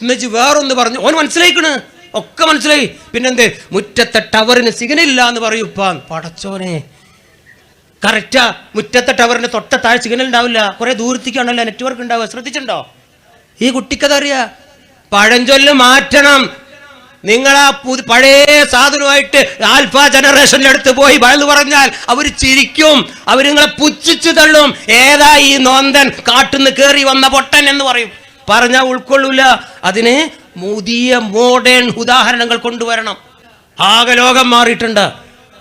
എന്നുവെച്ച് വേറൊന്ന് പറഞ്ഞു. ഓൻ മനസ്സിലായിക്കണ്? ഒക്കെ മനസ്സിലായി. പിന്നെന്ത്? മുറ്റത്തെ ടവറിന് സിഗ്നൽ ഇല്ല എന്ന് പറയൂപ്പാ പടച്ചോനെ. കറക്റ്റാ മുറ്റത്തെ ടവറിന് തൊട്ട താഴെ സിഗ്നൽ ഉണ്ടാവില്ല. കുറെ ദൂരത്തേക്കാണല്ലോ നെറ്റ്വർക്ക് ഉണ്ടാവുക. ശ്രദ്ധിച്ചിട്ടുണ്ടോ? ഈ കുട്ടിക്കതറിയാ പഴഞ്ചൊല്ല് മാറ്റണം. നിങ്ങൾ ആ പുതു പഴയ സാധനമായിട്ട് ആൽഫ ജനറേഷന്റെ അടുത്ത് പോയി വഴുതു പറഞ്ഞാൽ അവർ ചിരിക്കും. അവർ നിങ്ങളെ പുച്ഛിച്ചു തള്ളും. ഏതാ ഈ നോന്തൻ കാട്ടുനിന്ന് കയറി വന്ന പൊട്ടൻ എന്ന് പറയും. പറഞ്ഞാൽ ഉൾക്കൊള്ളൂല. അതിനെ പുതിയ മോഡേൺ ഉദാഹരണങ്ങൾ കൊണ്ടുവരണം. ആകെ ലോകം മാറിയിട്ടുണ്ട്.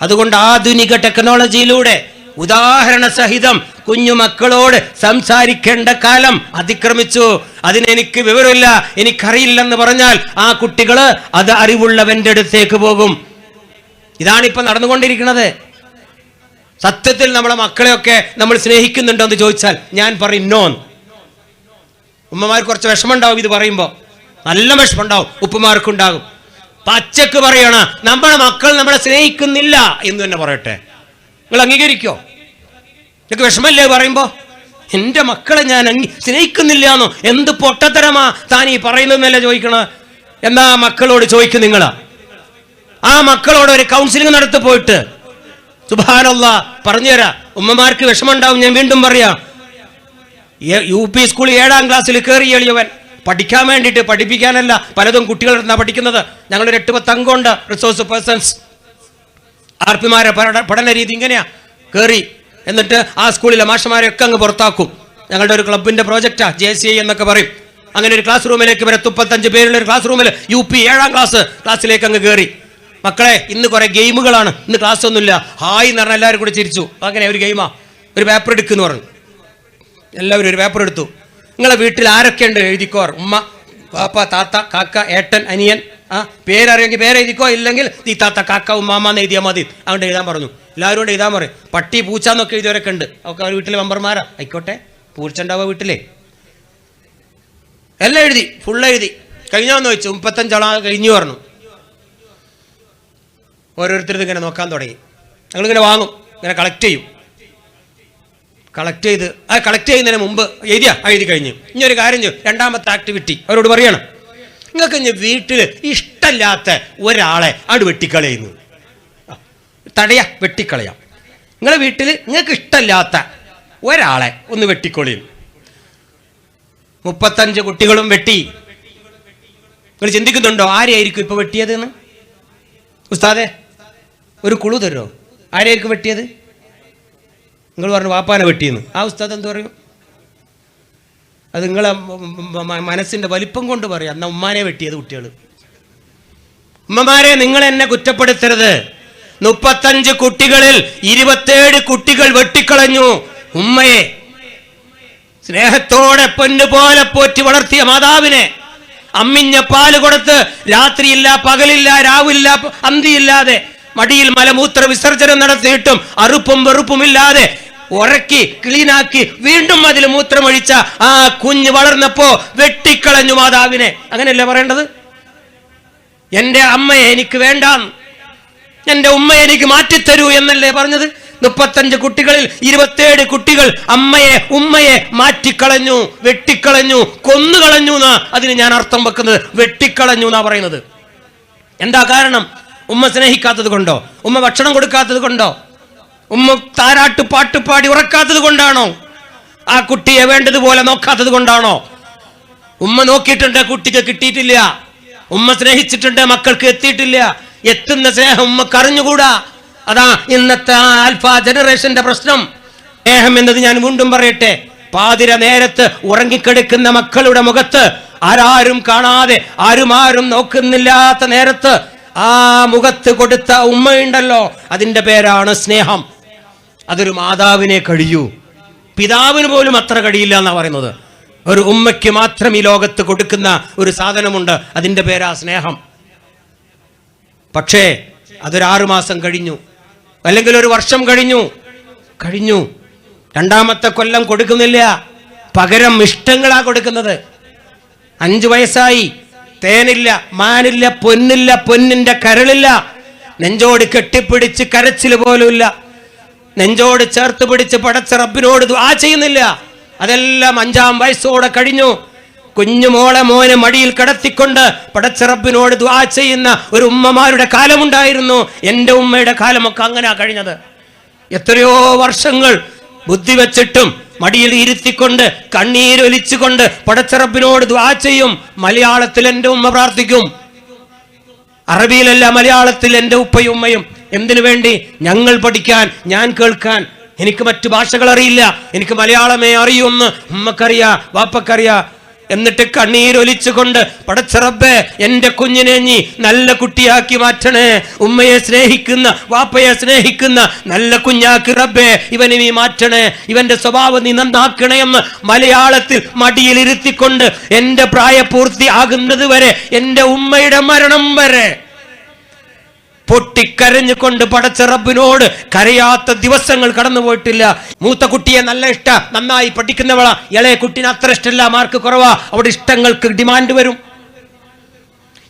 അതുകൊണ്ട് ആധുനിക ടെക്നോളജിയിലൂടെ ഉദാഹരണ സഹിതം കുഞ്ഞു മക്കളോട് സംസാരിക്കേണ്ട കാലം അതിക്രമിച്ചു. അതിനെനിക്ക് വിവരമില്ല എനിക്കറിയില്ലെന്ന് പറഞ്ഞാൽ ആ കുട്ടികൾ അത് അറിവുള്ളവന്റെ അടുത്തേക്ക് പോകും. ഇതാണിപ്പോ നടന്നുകൊണ്ടിരിക്കുന്നത്. സത്യത്തിൽ നമ്മളെ മക്കളെയൊക്കെ നമ്മൾ സ്നേഹിക്കുന്നുണ്ടോ എന്ന് ചോദിച്ചാൽ ഞാൻ പറയും നോ ഉമ്മമാർ കുറച്ച് വിഷമമുണ്ടാവും ഇത് പറയുമ്പോൾ നല്ല വിഷമമുണ്ടാവും. ഉപ്പമാർക്കുണ്ടാകും. പച്ചക്ക് പറയണ നമ്മളെ മക്കൾ നമ്മളെ സ്നേഹിക്കുന്നില്ല എന്ന് തന്നെ പറയട്ടെ. നിങ്ങൾ അംഗീകരിക്കോ? നിങ്ങൾക്ക് വിഷമല്ലേ പറയുമ്പോ? എന്റെ മക്കളെ ഞാൻ അംഗീ സ്നേഹിക്കുന്നില്ല എന്നോ എന്ത് പൊട്ടത്തരമാ താൻ ഈ പറയുന്നതെന്നല്ല ചോദിക്കണ? എന്നാ മക്കളോട് ചോദിക്കും നിങ്ങൾ. ആ മക്കളോട് ഒരു കൗൺസിലിംഗ് നടത്തി പോയിട്ട് സുബാനുള്ള പറഞ്ഞുതരാ. ഉമ്മമാർക്ക് വിഷമമുണ്ടാവും ഞാൻ വീണ്ടും പറയാം. യു പി സ്കൂളിൽ ഏഴാം ക്ലാസ്സിൽ കയറി എളിയവൻ. പഠിക്കാൻ വേണ്ടിയിട്ട് പഠിപ്പിക്കാനല്ല പലതും ഇരുന്നാ പഠിക്കുന്നത്. ഞങ്ങളൊരു എട്ട് പത്ത് റിസോഴ്സ് പേഴ്സൺസ് ആർ പിമാരെ പഠന രീതി ഇങ്ങനെയാ. കയറി എന്നിട്ട് ആ സ്കൂളിലെ മാഷന്മാരെ ഒക്കെ അങ്ങ് പുറത്താക്കും. ഞങ്ങളുടെ ഒരു ക്ലബിന്റെ പ്രോജക്റ്റാ ജെ സി ഐ എന്നൊക്കെ പറയും. അങ്ങനെ ഒരു ക്ലാസ് റൂമിലേക്ക് വരെ മുപ്പത്തഞ്ച് പേരുള്ള ഒരു ക്ലാസ് റൂമിൽ യു പി ഏഴാം ക്ലാസ് ക്ലാസ്സിലേക്ക് അങ്ങ് കയറി മക്കളെ ഇന്ന് കുറെ ഗെയിമുകളാണ് ഇന്ന് ക്ലാസ് ഒന്നുമില്ല. ഹായ് എന്ന് പറഞ്ഞാൽ എല്ലാവരും കൂടെ ചിരിച്ചു. അങ്ങനെ ഒരു ഗെയിമാ ഒരു പേപ്പർ എടുക്കുന്നു പറഞ്ഞു. എല്ലാവരും ഒരു പേപ്പർ എടുത്തു. നിങ്ങളെ വീട്ടിൽ ആരൊക്കെയുണ്ട് എഴുതിക്കോർ? ഉമ്മ പാപ്പ താത്ത കാക്ക ഏട്ടൻ അനിയൻ ആ പേരറിയെങ്കിൽ പേരെഴുതിക്കോ? ഇല്ലെങ്കിൽ ഈ താത്ത കാക്ക ഉമ്മാമ്മ എന്ന് എഴുതിയാൽ മതി. അതുകൊണ്ട് എഴുതാൻ പറഞ്ഞു. എല്ലാവരും കൊണ്ട് എഴുതാൻ പറയും. പട്ടി പൂച്ച എന്നൊക്കെ എഴുതിയവരൊക്കെ ഉണ്ട്. ഒക്കെ അവർ വീട്ടിലെ മെമ്പർമാരാ. ആയിക്കോട്ടെ. പൂച്ച ഉണ്ടാവുക വീട്ടിലെ. എല്ലാം എഴുതി. ഫുൾ എഴുതി. കഴിഞ്ഞാന്ന് ചോദിച്ചു. മുപ്പത്തഞ്ചാളാ കഴിഞ്ഞു പറഞ്ഞു. ഓരോരുത്തരും ഇങ്ങനെ നോക്കാൻ തുടങ്ങി. ഞങ്ങളിങ്ങനെ വാങ്ങും. ഇങ്ങനെ കളക്ട് ചെയ്യും. കളക്ട് ചെയ്ത്. ആ കളക്ട് ചെയ്യുന്നതിന് മുമ്പ് എഴുതിയാ എഴുതി കഴിഞ്ഞു. ഇനി ഒരു കാര്യം ചെയ്യും. രണ്ടാമത്തെ ആക്ടിവിറ്റി അവരോട് പറയണം നിങ്ങൾക്ക് ഇനി വീട്ടിൽ ഇഷ്ടമില്ലാത്ത ഒരാളെ അവിടെ വെട്ടിക്കളയുന്നു. തടയ തടയാ വെട്ടിക്കളയാം. നിങ്ങളെ വീട്ടിൽ നിങ്ങൾക്ക് ഇഷ്ടമില്ലാത്ത ഒരാളെ ഒന്ന് വെട്ടിക്കൊളിയും മുപ്പത്തഞ്ച് കുട്ടികളും വെട്ടി. നിങ്ങൾ ചിന്തിക്കുന്നുണ്ടോ ആരെയായിരിക്കും ഇപ്പൊ വെട്ടിയത് എന്ന് ഉസ്താദെ ഒരു കുളു തരുമോ ആരെയായിരിക്കും വെട്ടിയത്? നിങ്ങൾ പറഞ്ഞു വാപ്പാനെ വെട്ടിയെന്ന്. ആ ഉസ്താദ് എന്ത് പറയും? അത് നിങ്ങളെ മ- മ- മനസ്സിന്റെ വലിപ്പം കൊണ്ട് പറയും. അന്ന ഉമ്മാനെ വെട്ടിയത് കുട്ടികൾ ഉമ്മമാരെ നിങ്ങൾ എന്നെ കുറ്റപ്പെടുത്തരുത്. മുപ്പത്തഞ്ച് കുട്ടികളിൽ ഇരുപത്തേഴ് കുട്ടികൾ വെട്ടിക്കളഞ്ഞു. ഉമ്മയെ. സ്നേഹത്തോടെ പൊന്നുപോലെ പോറ്റി വളർത്തിയ മാതാവിനെ. അമ്മിഞ്ഞ പാൽ കൊടുത്ത് രാത്രിയില്ല പകലില്ല രാവില്ല അന്തിയില്ലാതെ മടിയിൽ മലമൂത്ര വിസർജനം നടത്തിയിട്ടും അറുപ്പും വെറുപ്പുമില്ലാതെ ഉറക്കി ക്ലീനാക്കി വീണ്ടും അതിൽ മൂത്രമൊഴിച്ച ആ കുഞ്ഞ് വളർന്നപ്പോ വെട്ടിക്കളഞ്ഞു മാതാവിനെ. അങ്ങനെയല്ലേ പറയേണ്ടത്? എന്റെ അമ്മയെ എനിക്ക് വേണ്ട എന്റെ ഉമ്മയെ എനിക്ക് മാറ്റിത്തരൂ എന്നല്ലേ പറഞ്ഞത്? മുപ്പത്തഞ്ച് കുട്ടികളിൽ ഇരുപത്തേഴ് കുട്ടികൾ അമ്മയെ ഉമ്മയെ മാറ്റിക്കളഞ്ഞു വെട്ടിക്കളഞ്ഞു കൊന്നുകളഞ്ഞു എന്നാ അതിന് ഞാൻ അർത്ഥം വെക്കുന്നത്. വെട്ടിക്കളഞ്ഞു എന്നാ പറയുന്നത്. എന്താ കാരണം? ഉമ്മ സ്നേഹിക്കാത്തത് കൊണ്ടോ? ഉമ്മ ഭക്ഷണം കൊടുക്കാത്തത് കൊണ്ടോ? ഉമ്മ താരാട്ട് പാട്ട് പാടി ഉറക്കാത്തത് കൊണ്ടാണോ? ആ കുട്ടിയെ വേണ്ടതുപോലെ നോക്കാത്തത് കൊണ്ടാണോ? ഉമ്മ നോക്കിയിട്ടുണ്ട് കുട്ടിക്ക് കിട്ടിയിട്ടില്ല. ഉമ്മ സ്നേഹിച്ചിട്ടുണ്ട് മക്കൾക്ക് എത്തിയിട്ടില്ല. എത്തുന്ന സ്നേഹം ഉമ്മ അറിഞ്ഞുകൂടാ. അതാ ഇന്നത്തെ ആൽഫ ജനറേഷന്റെ പ്രശ്നം. സ്നേഹം എന്നത് ഞാൻ വീണ്ടും പറയട്ടെ പാതിര നേരത്ത് ഉറങ്ങിക്കെടുക്കുന്ന മക്കളുടെ മുഖത്ത് ആരാരും കാണാതെ ആരും ആരും നോക്കുന്നില്ലാത്ത നേരത്ത് ആ മുഖത്ത് കൊടുത്ത ഉമ്മയുണ്ടല്ലോ അതിന്റെ പേരാണ് സ്നേഹം. അതൊരു മാതാവിനെ കഴിയൂ പിതാവിന് പോലും അത്ര കഴിയില്ല എന്നാ പറയുന്നത്. ഒരു ഉമ്മയ്ക്ക് മാത്രം ഈ ലോകത്ത് കൊടുക്കുന്ന ഒരു സാധനമുണ്ട്. അതിന്റെ പേരാ സ്നേഹം. പക്ഷേ അതൊരു ആറു മാസം കഴിഞ്ഞു. അല്ലെങ്കിൽ ഒരു വർഷം കഴിഞ്ഞു. കഴിഞ്ഞു. രണ്ടാമത്തെ കൊല്ലം കൊടുക്കുന്നില്ല. പകരം ഇഷ്ടങ്ങളാ കൊടുക്കുന്നത്. അഞ്ചു വയസ്സായി. തേനില്ല മാനില്ല പൊന്നില്ല പൊന്നിന്റെ കരളില്ല. നെഞ്ചോട് കെട്ടിപ്പിടിച്ച് കരച്ചിൽ പോലുമില്ല. നെഞ്ചോട് ചേർത്ത് പിടിച്ച് പടച്ച റബ്ബിനോട് ആ ചെയ്യുന്നില്ല. അതെല്ലാം അഞ്ചാം വയസ്സോടെ കഴിഞ്ഞു. കുഞ്ഞു മോളെ മോനെ മടിയിൽ കിടത്തിക്കൊണ്ട് പടച്ചറബിനോട് ദ്വാ ചെയ്യുന്ന ഒരു ഉമ്മമാരുടെ കാലമുണ്ടായിരുന്നു. എന്റെ ഉമ്മയുടെ കാലമൊക്കെ അങ്ങനെ കഴിഞ്ഞത്. എത്രയോ വർഷങ്ങൾ ബുദ്ധി വെച്ചിട്ടും മടിയിൽ ഇരുത്തിക്കൊണ്ട് കണ്ണീരൊലിച്ചുകൊണ്ട് പടച്ചറബിനോട് ദ്വാ ചെയ്യും. മലയാളത്തിൽ എന്റെ ഉമ്മ പ്രാർത്ഥിക്കും. അറബിയിലല്ല മലയാളത്തിൽ എന്റെ ഉപ്പയും ഉമ്മയും. എന്തിനു വേണ്ടി? ഞങ്ങൾ പഠിക്കാൻ ഞാൻ കേൾക്കാൻ. എനിക്ക് മറ്റു ഭാഷകൾ അറിയില്ല. എനിക്ക് മലയാളമേ അറിയുമെന്ന് ഉമ്മക്കറിയാ വാപ്പക്കറിയാ. എന്നിട്ട് കണ്ണീരൊലിച്ചുകൊണ്ട് പടച്ചറബേ എന്റെ കുഞ്ഞിനെ നീ നല്ല കുട്ടിയാക്കി മാറ്റണേ. ഉമ്മയെ സ്നേഹിക്കുന്ന വാപ്പയെ സ്നേഹിക്കുന്ന നല്ല കുഞ്ഞാക്കി റബ്ബേ ഇവനെ നീ മാറ്റണേ. ഇവന്റെ സ്വഭാവം നീ നന്നാക്കണേ എന്ന് മലയാളത്തിൽ മടിയിലിരുത്തിക്കൊണ്ട് എന്റെ പ്രായപൂർത്തി ആകുന്നത് വരെ എന്റെ ഉമ്മയുടെ മരണം വരെ പൊട്ടിക്കരഞ്ഞുകൊണ്ട് പടച്ച റബ്ബിനോട് കരയാത്ത ദിവസങ്ങൾ കടന്നു പോയിട്ടില്ല മൂത്ത കുട്ടിയെ നല്ല ഇഷ്ട നന്നായി പഠിക്കുന്നവള. ഇളയ കുട്ടീനെ അത്ര ഇഷ്ടമില്ല മാർക്ക് കുറവാ. അവിടെ ഇഷ്ടങ്ങൾക്ക് ഡിമാൻഡ് വരും.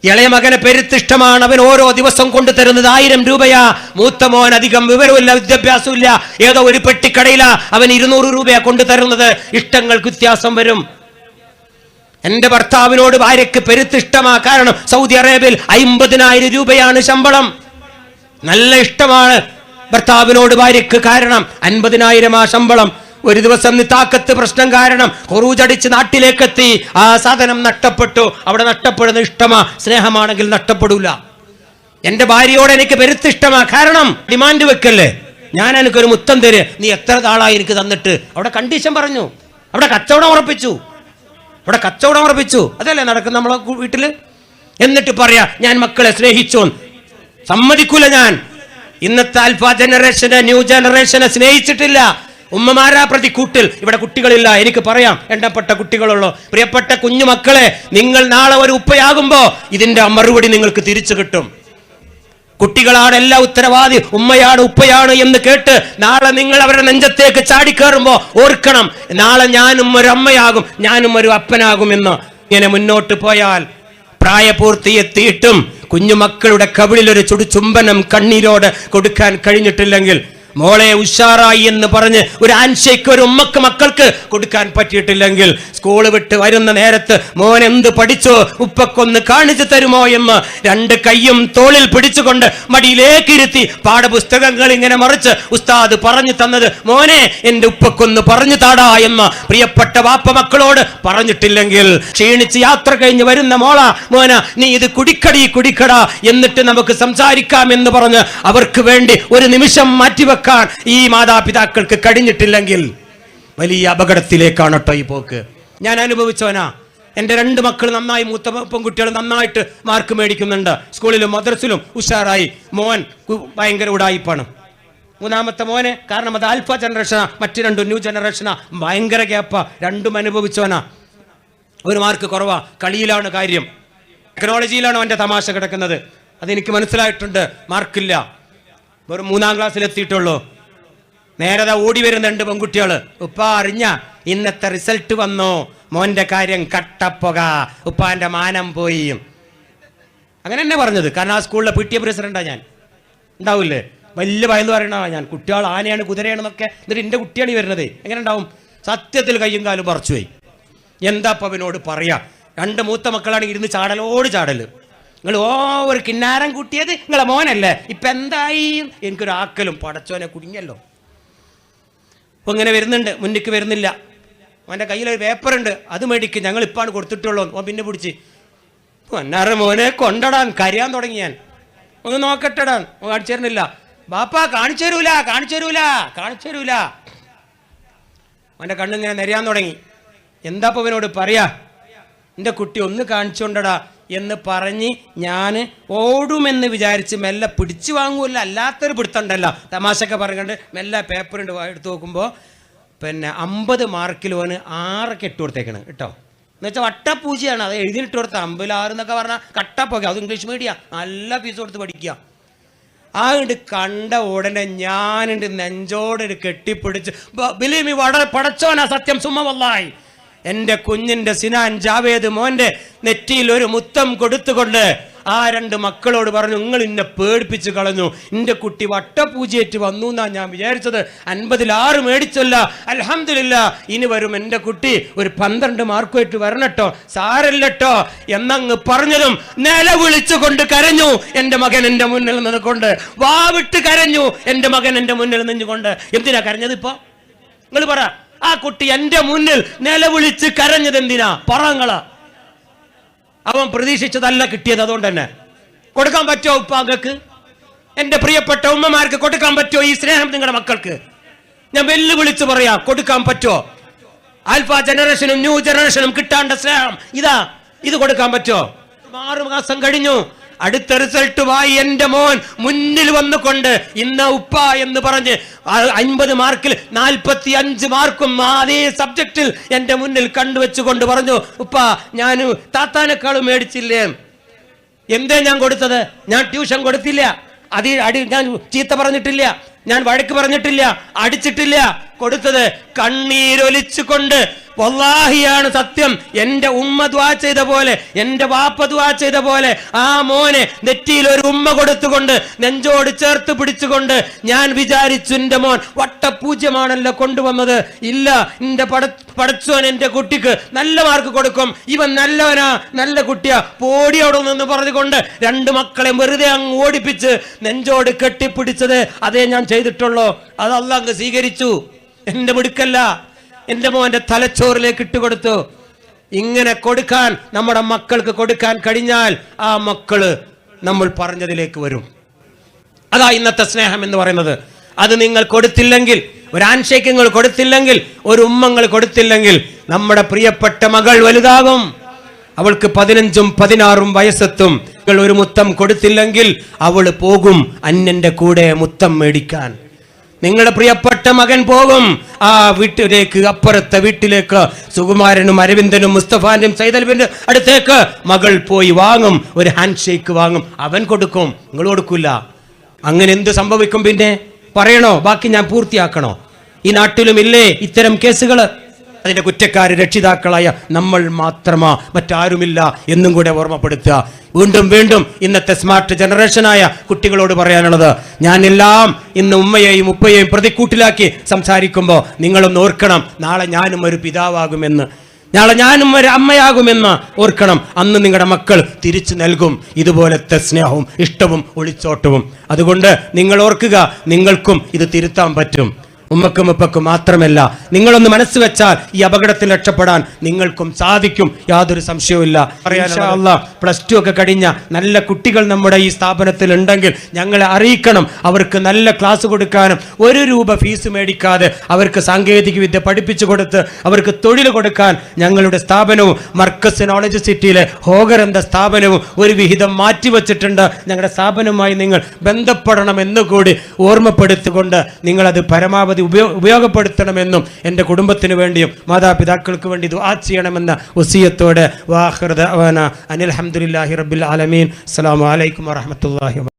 ഇളയ മകനെ പെരുത്തിഷ്ടമാണ് അവൻ ഓരോ ദിവസം കൊണ്ടു തരുന്നത് ആയിരം രൂപയാ. മൂത്ത മോൻ അധികം വിവരമില്ല വിദ്യാഭ്യാസമില്ല ഏതോ ഒരു പെട്ടിക്കടയിലാ അവൻ ഇരുന്നൂറ് രൂപയാ കൊണ്ടു തരുന്നത്. ഇഷ്ടങ്ങൾക്ക് വ്യത്യാസം വരും. എന്റെ ഭർത്താവിനോട് ഭാര്യയ്ക്ക് പെരുത്തിഷ്ടമാ കാരണം സൗദി അറേബ്യയിൽ അയിമ്പതിനായിരം രൂപയാണ് ശമ്പളം. നല്ല ഇഷ്ടമാണ്. ഭർത്താവിനോട് ഭാര്യക്ക് കാരണം അൻപതിനായിരം ആ ശമ്പളം. ഒരു ദിവസം നിത്താക്കത്ത് പ്രശ്നം കാരണം ഹൊറൂജടിച്ച് നാട്ടിലേക്കെത്തി. ആ സാധനം നഷ്ടപ്പെട്ടു. അവിടെ നഷ്ടപ്പെടുന്ന ഇഷ്ടമാ. സ്നേഹമാണെങ്കിൽ നഷ്ടപ്പെടൂല. എന്റെ ഭാര്യയോട് എനിക്ക് പെരുത്തിഷ്ടമാ കാരണം ഡിമാൻഡ് വെക്കല്ലേ? ഞാൻ എനിക്കൊരു മുത്തം തര്. നീ എത്ര താളായി എനിക്ക് തന്നിട്ട്? അവിടെ കണ്ടീഷൻ പറഞ്ഞു. അവിടെ കച്ചവടം ഉറപ്പിച്ചു. അവിടെ കച്ചവടം ഉറപ്പിച്ചു. അതല്ലേ നടക്കുന്ന നമ്മളെ വീട്ടിൽ? എന്നിട്ട് പറയാ ഞാൻ മക്കളെ സ്നേഹിച്ചു സമ്മതിക്കൂല ഞാൻ. ഇന്നത്തെ ആൽഫ ജനറേഷനെ ന്യൂ ജനറേഷനെ സ്നേഹിച്ചിട്ടില്ല. ഉമ്മമാരാ പ്രതി കൂട്ടിൽ. ഇവിടെ കുട്ടികളില്ല. എനിക്ക് പറയാം. എണ്ണപ്പെട്ട കുട്ടികളുള്ളൂ. പ്രിയപ്പെട്ട കുഞ്ഞു മക്കളെ നിങ്ങൾ നാളെ ഒരു ഉപ്പയാകുമ്പോ ഇതിന്റെ മറുപടി നിങ്ങൾക്ക് തിരിച്ചു കിട്ടും. കുട്ടികളാണ് എല്ലാ ഉത്തരവാദി. ഉമ്മയാണ് ഉപ്പയാണ് എന്ന് കേട്ട് നാളെ നിങ്ങൾ അവരുടെ നെഞ്ചത്തേക്ക് ചാടിക്കേറുമ്പോ ഓർക്കണം നാളെ ഞാനും ഒരു അമ്മയാകും ഞാനും ഒരു അപ്പനാകും എന്ന് ഇങ്ങനെ മുന്നോട്ട് പോയാൽ പ്രായപൂർത്തി എത്തിയിട്ടും കുഞ്ഞുമക്കളുടെ കവിളിൽ ഒരു ചുടുചുംബനം കണ്ണീരോട് കൊടുക്കാൻ കഴിഞ്ഞിട്ടില്ലെങ്കിൽ മോളെ ഉഷാറായി എന്ന് പറഞ്ഞ് ഒരു ആൻഷയ്ക്ക് ഒരു ഉമ്മക്ക് മക്കൾക്ക് കൊടുക്കാൻ പറ്റിയിട്ടില്ലെങ്കിൽ സ്കൂൾ വിട്ട് വരുന്ന നേരത്ത് മോൻ എന്ത് പഠിച്ചോ ഉപ്പക്കൊന്ന് കാണിച്ചു തരുമോ എന്ന് രണ്ട് കൈയും തോളിൽ പിടിച്ചുകൊണ്ട് മടിയിലേക്ക് ഇരുത്തി പാഠപുസ്തകങ്ങൾ ഇങ്ങനെ മറിച്ച് ഉസ്താദ് പറഞ്ഞു തന്നത് മോനെ എന്റെ ഉപ്പക്കൊന്ന് പറഞ്ഞു താടാ എന്ന് പ്രിയപ്പെട്ട വാപ്പ മക്കളോട് പറഞ്ഞിട്ടില്ലെങ്കിൽ ക്ഷീണിച്ച് യാത്ര കഴിഞ്ഞ് വരുന്ന മോള മോന നീ ഇത് കുടിക്കടി കുടിക്കടാ എന്നിട്ട് നമുക്ക് സംസാരിക്കാം എന്ന് പറഞ്ഞ് അവർക്ക് വേണ്ടി ഒരു നിമിഷം മാറ്റിവെക്കാൻ ഈ മാതാപിതാക്കൾക്ക് കഴിഞ്ഞിട്ടില്ലെങ്കിൽ വലിയ അപകടത്തിലേക്കാണ് കേട്ടോ ഈ പോക്ക്. ഞാൻ അനുഭവിച്ചവനാ. എന്റെ രണ്ട് മക്കൾ നന്നായി മൂത്ത പെൺകുട്ടികൾ നന്നായിട്ട് മാർക്ക് മേടിക്കുന്നുണ്ട്. സ്കൂളിലും മദ്രസിലും ഉഷാറായി. മോൻ ഭയങ്കര ഉടായിപ്പാണ്. മൂന്നാമത്തെ മോനെ കാരണം അത് ആൽഫ ജനറേഷനാ മറ്റു രണ്ടും ന്യൂ ജനറേഷനാ ഭയങ്കര ഗ്യാപ്പാ. രണ്ടും അനുഭവിച്ചവനാ. ഒരു മാർക്ക് കുറവാ. കളിയിലാണ് കാര്യം. ടെക്നോളജിയിലാണ് അവന്റെ തമാശ കിടക്കുന്നത്. അതെനിക്ക് മനസ്സിലായിട്ടുണ്ട്. മാർക്കില്ല. വെറും മൂന്നാം ക്ലാസ്സിൽ എത്തിയിട്ടുള്ളൂ നേരത ഓടി വരുന്നുണ്ട് പെൺകുട്ടികൾ ഉപ്പ അറിഞ്ഞ? ഇന്നത്തെ റിസൾട്ട് വന്നു. മോന്റെ കാര്യം കട്ടപ്പുക. ഉപ്പാന്റെ മാനം പോയി. അങ്ങനെ തന്നെ പറഞ്ഞത്. കാരണം ആ സ്കൂളിലെ പി ടി എ പ്രസിഡന്റാ ഞാൻ. ഉണ്ടാവില്ലേ? വലിയ ഭയന്ന് പറയണ ഞാൻ. കുട്ടികൾ ആനയാണ് കുതിരയാണെന്നൊക്കെ എന്നിട്ട് എന്റെ കുട്ടിയാണ് ഈ വരുന്നത്. എങ്ങനെ ഉണ്ടാവും? സത്യത്തിൽ കയ്യും കാലും പറിച്ചു പോയി എന്താ അപ്പൊ അവനോട് പറയാ? രണ്ട് മൂത്ത മക്കളാണ് ഇരുന്ന് ചാടലോട് ചാടൽ. നിങ്ങൾ ഓ ഒരു കിന്നാരം കൂട്ടിയത് നിങ്ങളെ മോനല്ലേ? ഇപ്പം എന്തായി? എനിക്കൊരു ആക്കലും പടച്ചോനെ കുടുങ്ങിയല്ലോ. അപ്പോൾ ഇങ്ങനെ വരുന്നുണ്ട് മുന്നിക്ക് വരുന്നില്ല. അവന്റെ കയ്യിലൊരു പേപ്പറുണ്ട് അത് മേടിക്കും ഞങ്ങൾ ഇപ്പാണ് കൊടുത്തിട്ടുള്ളൂ. ഓ പിന്നെ പിടിച്ച് പൊന്നാറ് മോനെ കൊണ്ടടാൻ കരയാൻ തുടങ്ങി ഞാൻ. ഒന്ന് നോക്കട്ടെടാൻ കാണിച്ചു തരുന്നില്ല. ബാപ്പാ കാണിച്ചു തരൂല കാണിച്ചു തരൂല കാണിച്ചു തരൂല. അവന്റെ കണ്ണിങ്ങനെ നിരയാൻ തുടങ്ങി. എന്താ ഇവനോട് പറയാ? എന്റെ കുട്ടി ഒന്ന് കാണിച്ചോണ്ടടാ എന്ന് പറഞ്ഞ് ഞാൻ ഓടുമെന്ന് വിചാരിച്ച് മെല്ലെ പിടിച്ചു വാങ്ങൂല്ല അല്ലാത്തൊരു പിടുത്തണ്ടല്ലോ തമാശയൊക്കെ പറഞ്ഞുകൊണ്ട് മെല്ലെ പേപ്പറുണ്ട് എടുത്തു നോക്കുമ്പോൾ പിന്നെ അമ്പത് മാർക്കിൽ ഓന് ആറൊക്കെ ഇട്ട് കൊടുത്തേക്കണ് കേട്ടോ. എന്ന് വെച്ചാൽ വട്ടപ്പൂജയാണ്. അത് എഴുതിയിട്ട് കൊടുത്ത അമ്പലാറ് എന്നൊക്കെ പറഞ്ഞാൽ കട്ടപ്പൊക്കെ. അത് ഇംഗ്ലീഷ് മീഡിയം. നല്ല ഫീസ് കൊടുത്ത് പഠിക്കുക ആ ഇണ്ട് കണ്ട ഉടനെ ഞാനുണ്ട് നെഞ്ചോടൊരു കെട്ടിപ്പിടിച്ച്. ബിലീമി വട പടച്ചോനാ സത്യം. സുമവല്ലായി എന്റെ കുഞ്ഞിന്റെ സിനാൻ ജാവേദ് മോന്റെ നെറ്റിയിൽ ഒരു മുത്തം കൊടുത്തുകൊണ്ട് ആ രണ്ട് മക്കളോട് പറഞ്ഞു നിങ്ങൾ ഇന്നെ പേടിപ്പിച്ച് കളഞ്ഞു. എന്റെ കുട്ടി വട്ടപൂജയേറ്റ് വന്നു എന്നാ ഞാൻ വിചാരിച്ചത്. അൻപതിലാറ് മേടിച്ചല്ല. അലഹമില്ല ഇനി വരും എന്റെ കുട്ടി ഒരു പന്ത്രണ്ട് മാർക്കുമായിട്ട് വരണട്ടോ. സാരല്ലട്ടോ. എന്നങ്ങ് പറഞ്ഞതും നില നിലവിളിച്ചുകൊണ്ട് കരഞ്ഞു. എന്റെ മകൻ എന്റെ മുന്നിൽ നിന്നുകൊണ്ട് വാവിട്ട് കരഞ്ഞു. എന്റെ മകൻ എന്റെ മുന്നിൽ നിന്നുകൊണ്ട്. എന്തിനാ കരഞ്ഞത് ഇപ്പൊ? നിങ്ങൾ പറ. ആ കുട്ടി എന്റെ മുന്നിൽ നിലവിളിച്ച് കരഞ്ഞത് എന്തിനാ? പറങ്ങള. അവൻ പ്രതീക്ഷിച്ചതല്ല കിട്ടിയത് അതുകൊണ്ട് തന്നെ. കൊടുക്കാൻ പറ്റുമോ ഉപ്പാങ്കക്ക് എന്റെ പ്രിയപ്പെട്ട ഉമ്മമാർക്ക് കൊടുക്കാൻ പറ്റുമോ ഈ സ്നേഹം നിങ്ങളുടെ മക്കൾക്ക്? ഞാൻ വെല്ലുവിളിച്ച് പറയാം കൊടുക്കാൻ പറ്റുമോ? ആൽഫ ജനറേഷനും ന്യൂ ജനറേഷനും കിട്ടാണ്ട സ്നേഹം. ഇതാ ഇത് കൊടുക്കാൻ പറ്റുമോ? ആറു മാസം കഴിഞ്ഞു. അടുത്ത റിസൾട്ടുമായി എന്റെ മോൻ മുന്നിൽ വന്നുകൊണ്ട് ഇന്ന് ഉപ്പ എന്ന് പറഞ്ഞ് അൻപത് മാർക്കിൽ നാൽപ്പത്തി അഞ്ച് മാർക്കും അതേ സബ്ജക്റ്റിൽ എന്റെ മുന്നിൽ കണ്ടുവെച്ചുകൊണ്ട് പറഞ്ഞു ഉപ്പ ഞാൻ താത്താനേക്കാളും മേടിച്ചില്ലേ? എന്തേ ഞാൻ കൊടുത്തത്? ഞാൻ ട്യൂഷൻ കൊടുത്തില്ല. അതി അടി ഞാൻ ചീത്ത പറഞ്ഞിട്ടില്ല. ഞാൻ വഴക്ക് പറഞ്ഞിട്ടില്ല അടിച്ചിട്ടില്ല. കൊടുത്തത് കണ്ണീരൊലിച്ചുകൊണ്ട് വല്ലാഹിയാണ് സത്യം. എന്റെ ഉമ്മ ദ്വാ ചെയ്ത പോലെ എന്റെ വാപ്പ ദ്വാ ചെയ്ത പോലെ ആ മോനെ നെറ്റിയിൽ ഒരു ഉമ്മ കൊടുത്തുകൊണ്ട് നെഞ്ചോട് ചേർത്ത് പിടിച്ചുകൊണ്ട് ഞാൻ വിചാരിച്ചു എന്റെ മോൻ വട്ടപൂജ്യമാണല്ലോ കൊണ്ടുവന്നത്. ഇല്ല എന്റെ പട പടച്ചോൻ എന്റെ കുട്ടിക്ക് നല്ല മാർക്ക് കൊടുക്കും. ഇവൻ നല്ലവനാ നല്ല കുട്ടിയാ. പോടി അവിടെ നിന്ന് പറഞ്ഞുകൊണ്ട് രണ്ട് മക്കളെ വെറുതെ അങ്ങ് ഓടിപ്പിച്ച് നെഞ്ചോട് കെട്ടിപ്പിടിച്ചത്. അതേ ഞാൻ ചെയ്തിട്ടുള്ളൂ? അത് അല്ല അങ്ങ് സ്വീകരിച്ചു. എന്റെ മിടുക്കല്ല. എന്റെ മോന്റെ തലച്ചോറിലേക്ക് ഇട്ടുകൊടുത്തു. ഇങ്ങനെ കൊടുക്കാൻ നമ്മുടെ മക്കൾക്ക് കൊടുക്കാൻ കഴിഞ്ഞാൽ ആ മക്കൾ നമ്മൾ പറഞ്ഞതിലേക്ക് വരും. അതാ ഇന്നത്തെ സ്നേഹം എന്ന് പറയുന്നത്. അത് നിങ്ങൾ കൊടുത്തില്ലെങ്കിൽ ഒരു ആൻഷേക്കിങ്ങൾ കൊടുത്തില്ലെങ്കിൽ ഒരു ഉമ്മങ്ങൾ കൊടുത്തില്ലെങ്കിൽ നമ്മുടെ പ്രിയപ്പെട്ട മകൾ വലുതാകും. അവൾക്ക് പതിനഞ്ചും പതിനാറും വയസ്സെത്തും. നിങ്ങൾ ഒരു മുത്തം കൊടുത്തില്ലെങ്കിൽ അവൾ പോകും അന്നന്റെ കൂടെ മുത്തം മേടിക്കാൻ. നിങ്ങളുടെ പ്രിയപ്പെട്ട മകൻ പോകും. ആ വീട്ടിലേക്ക് അപ്പുറത്തെ വീട്ടിലേക്ക് സുകുമാരനും അരവിന്ദനും മുസ്തഫാനും സൈതൽവിന്റെ അടുത്തേക്ക് മകൾ പോയി വാങ്ങും. ഒരു ഹാൻഡ് ഷേക്ക് വാങ്ങും. അവൻ കൊടുക്കും. നിങ്ങൾ കൊടുക്കില്ല അങ്ങനെ എന്ത് സംഭവിക്കും പിന്നെ? പറയണോ? ബാക്കി ഞാൻ പൂർത്തിയാക്കണോ? ഈ നാട്ടിലും ഇല്ലേ ഇത്തരം കേസുകൾ അതിന്റെ കുറ്റക്കാര് രക്ഷിതാക്കളായ നമ്മൾ മാത്രമാ. മറ്റാരുമില്ല എന്നും കൂടെ ഓർമ്മപ്പെടുത്തുക. വീണ്ടും വീണ്ടും ഇന്നത്തെ സ്മാർട്ട് ജനറേഷനായ കുട്ടികളോട് പറയാനുള്ളത് ഞാനെല്ലാം ഇന്ന് ഉമ്മയെയും ഉപ്പയെയും പ്രതിക്കൂട്ടിലാക്കി സംസാരിക്കുമ്പോൾ നിങ്ങളൊന്ന് ഓർക്കണം നാളെ ഞാനും ഒരു പിതാവാകുമെന്ന്. നാളെ ഞാനും ഒരു അമ്മയാകുമെന്ന് ഓർക്കണം. അന്ന് നിങ്ങളുടെ മക്കൾ തിരിച്ചു നൽകും ഇതുപോലത്തെ സ്നേഹവും ഇഷ്ടവും ഒളിച്ചോട്ടവും. അതുകൊണ്ട് നിങ്ങൾ ഓർക്കുക നിങ്ങൾക്കും ഇത് തിരുത്താൻ പറ്റും. ഉമ്മക്കും ഉപ്പക്കും മാത്രമല്ല നിങ്ങളൊന്ന് മനസ്സ് വെച്ചാൽ ഈ അപകടത്തിൽ രക്ഷപ്പെടാൻ നിങ്ങൾക്കും സാധിക്കും. യാതൊരു സംശയവുമില്ല. പറയാനുള്ള പ്ലസ് ടു ഒക്കെ കഴിഞ്ഞ നല്ല കുട്ടികൾ നമ്മുടെ ഈ സ്ഥാപനത്തിൽ ഉണ്ടെങ്കിൽ ഞങ്ങളെ അറിയിക്കണം. അവർക്ക് നല്ല ക്ലാസ് കൊടുക്കാനും ഒരു രൂപ ഫീസ് മേടിക്കാതെ അവർക്ക് സാങ്കേതിക വിദ്യ പഠിപ്പിച്ചു കൊടുത്ത് അവർക്ക് തൊഴിൽ കൊടുക്കാൻ ഞങ്ങളുടെ സ്ഥാപനവും മർക്കസ് നോളജ് സിറ്റിയിലെ ഹോഗർ എന്ന സ്ഥാപനവും ഒരു വിഹിതം മാറ്റിവെച്ചിട്ടുണ്ട് ഞങ്ങളുടെ സ്ഥാപനവുമായി നിങ്ങൾ ബന്ധപ്പെടണം എന്നുകൂടി ഓർമ്മപ്പെടുത്തിക്കൊണ്ട് നിങ്ങളത് പരമാവധി ഉപയോ ഉപയോഗപ്പെടുത്തണമെന്നും എന്റെ കുടുംബത്തിന് വേണ്ടിയും മാതാപിതാക്കൾക്ക് വേണ്ടി ദുആ ചെയ്യണമെന്ന വസീയത്തോടെ വാഹൃദ അനിൽ അഹമ്മദില്ലാഹി റബ്ബിൽ ആലമീൻ. അസ്സലാമു അലൈക്കും വറഹ്മത്തുള്ളാഹി വ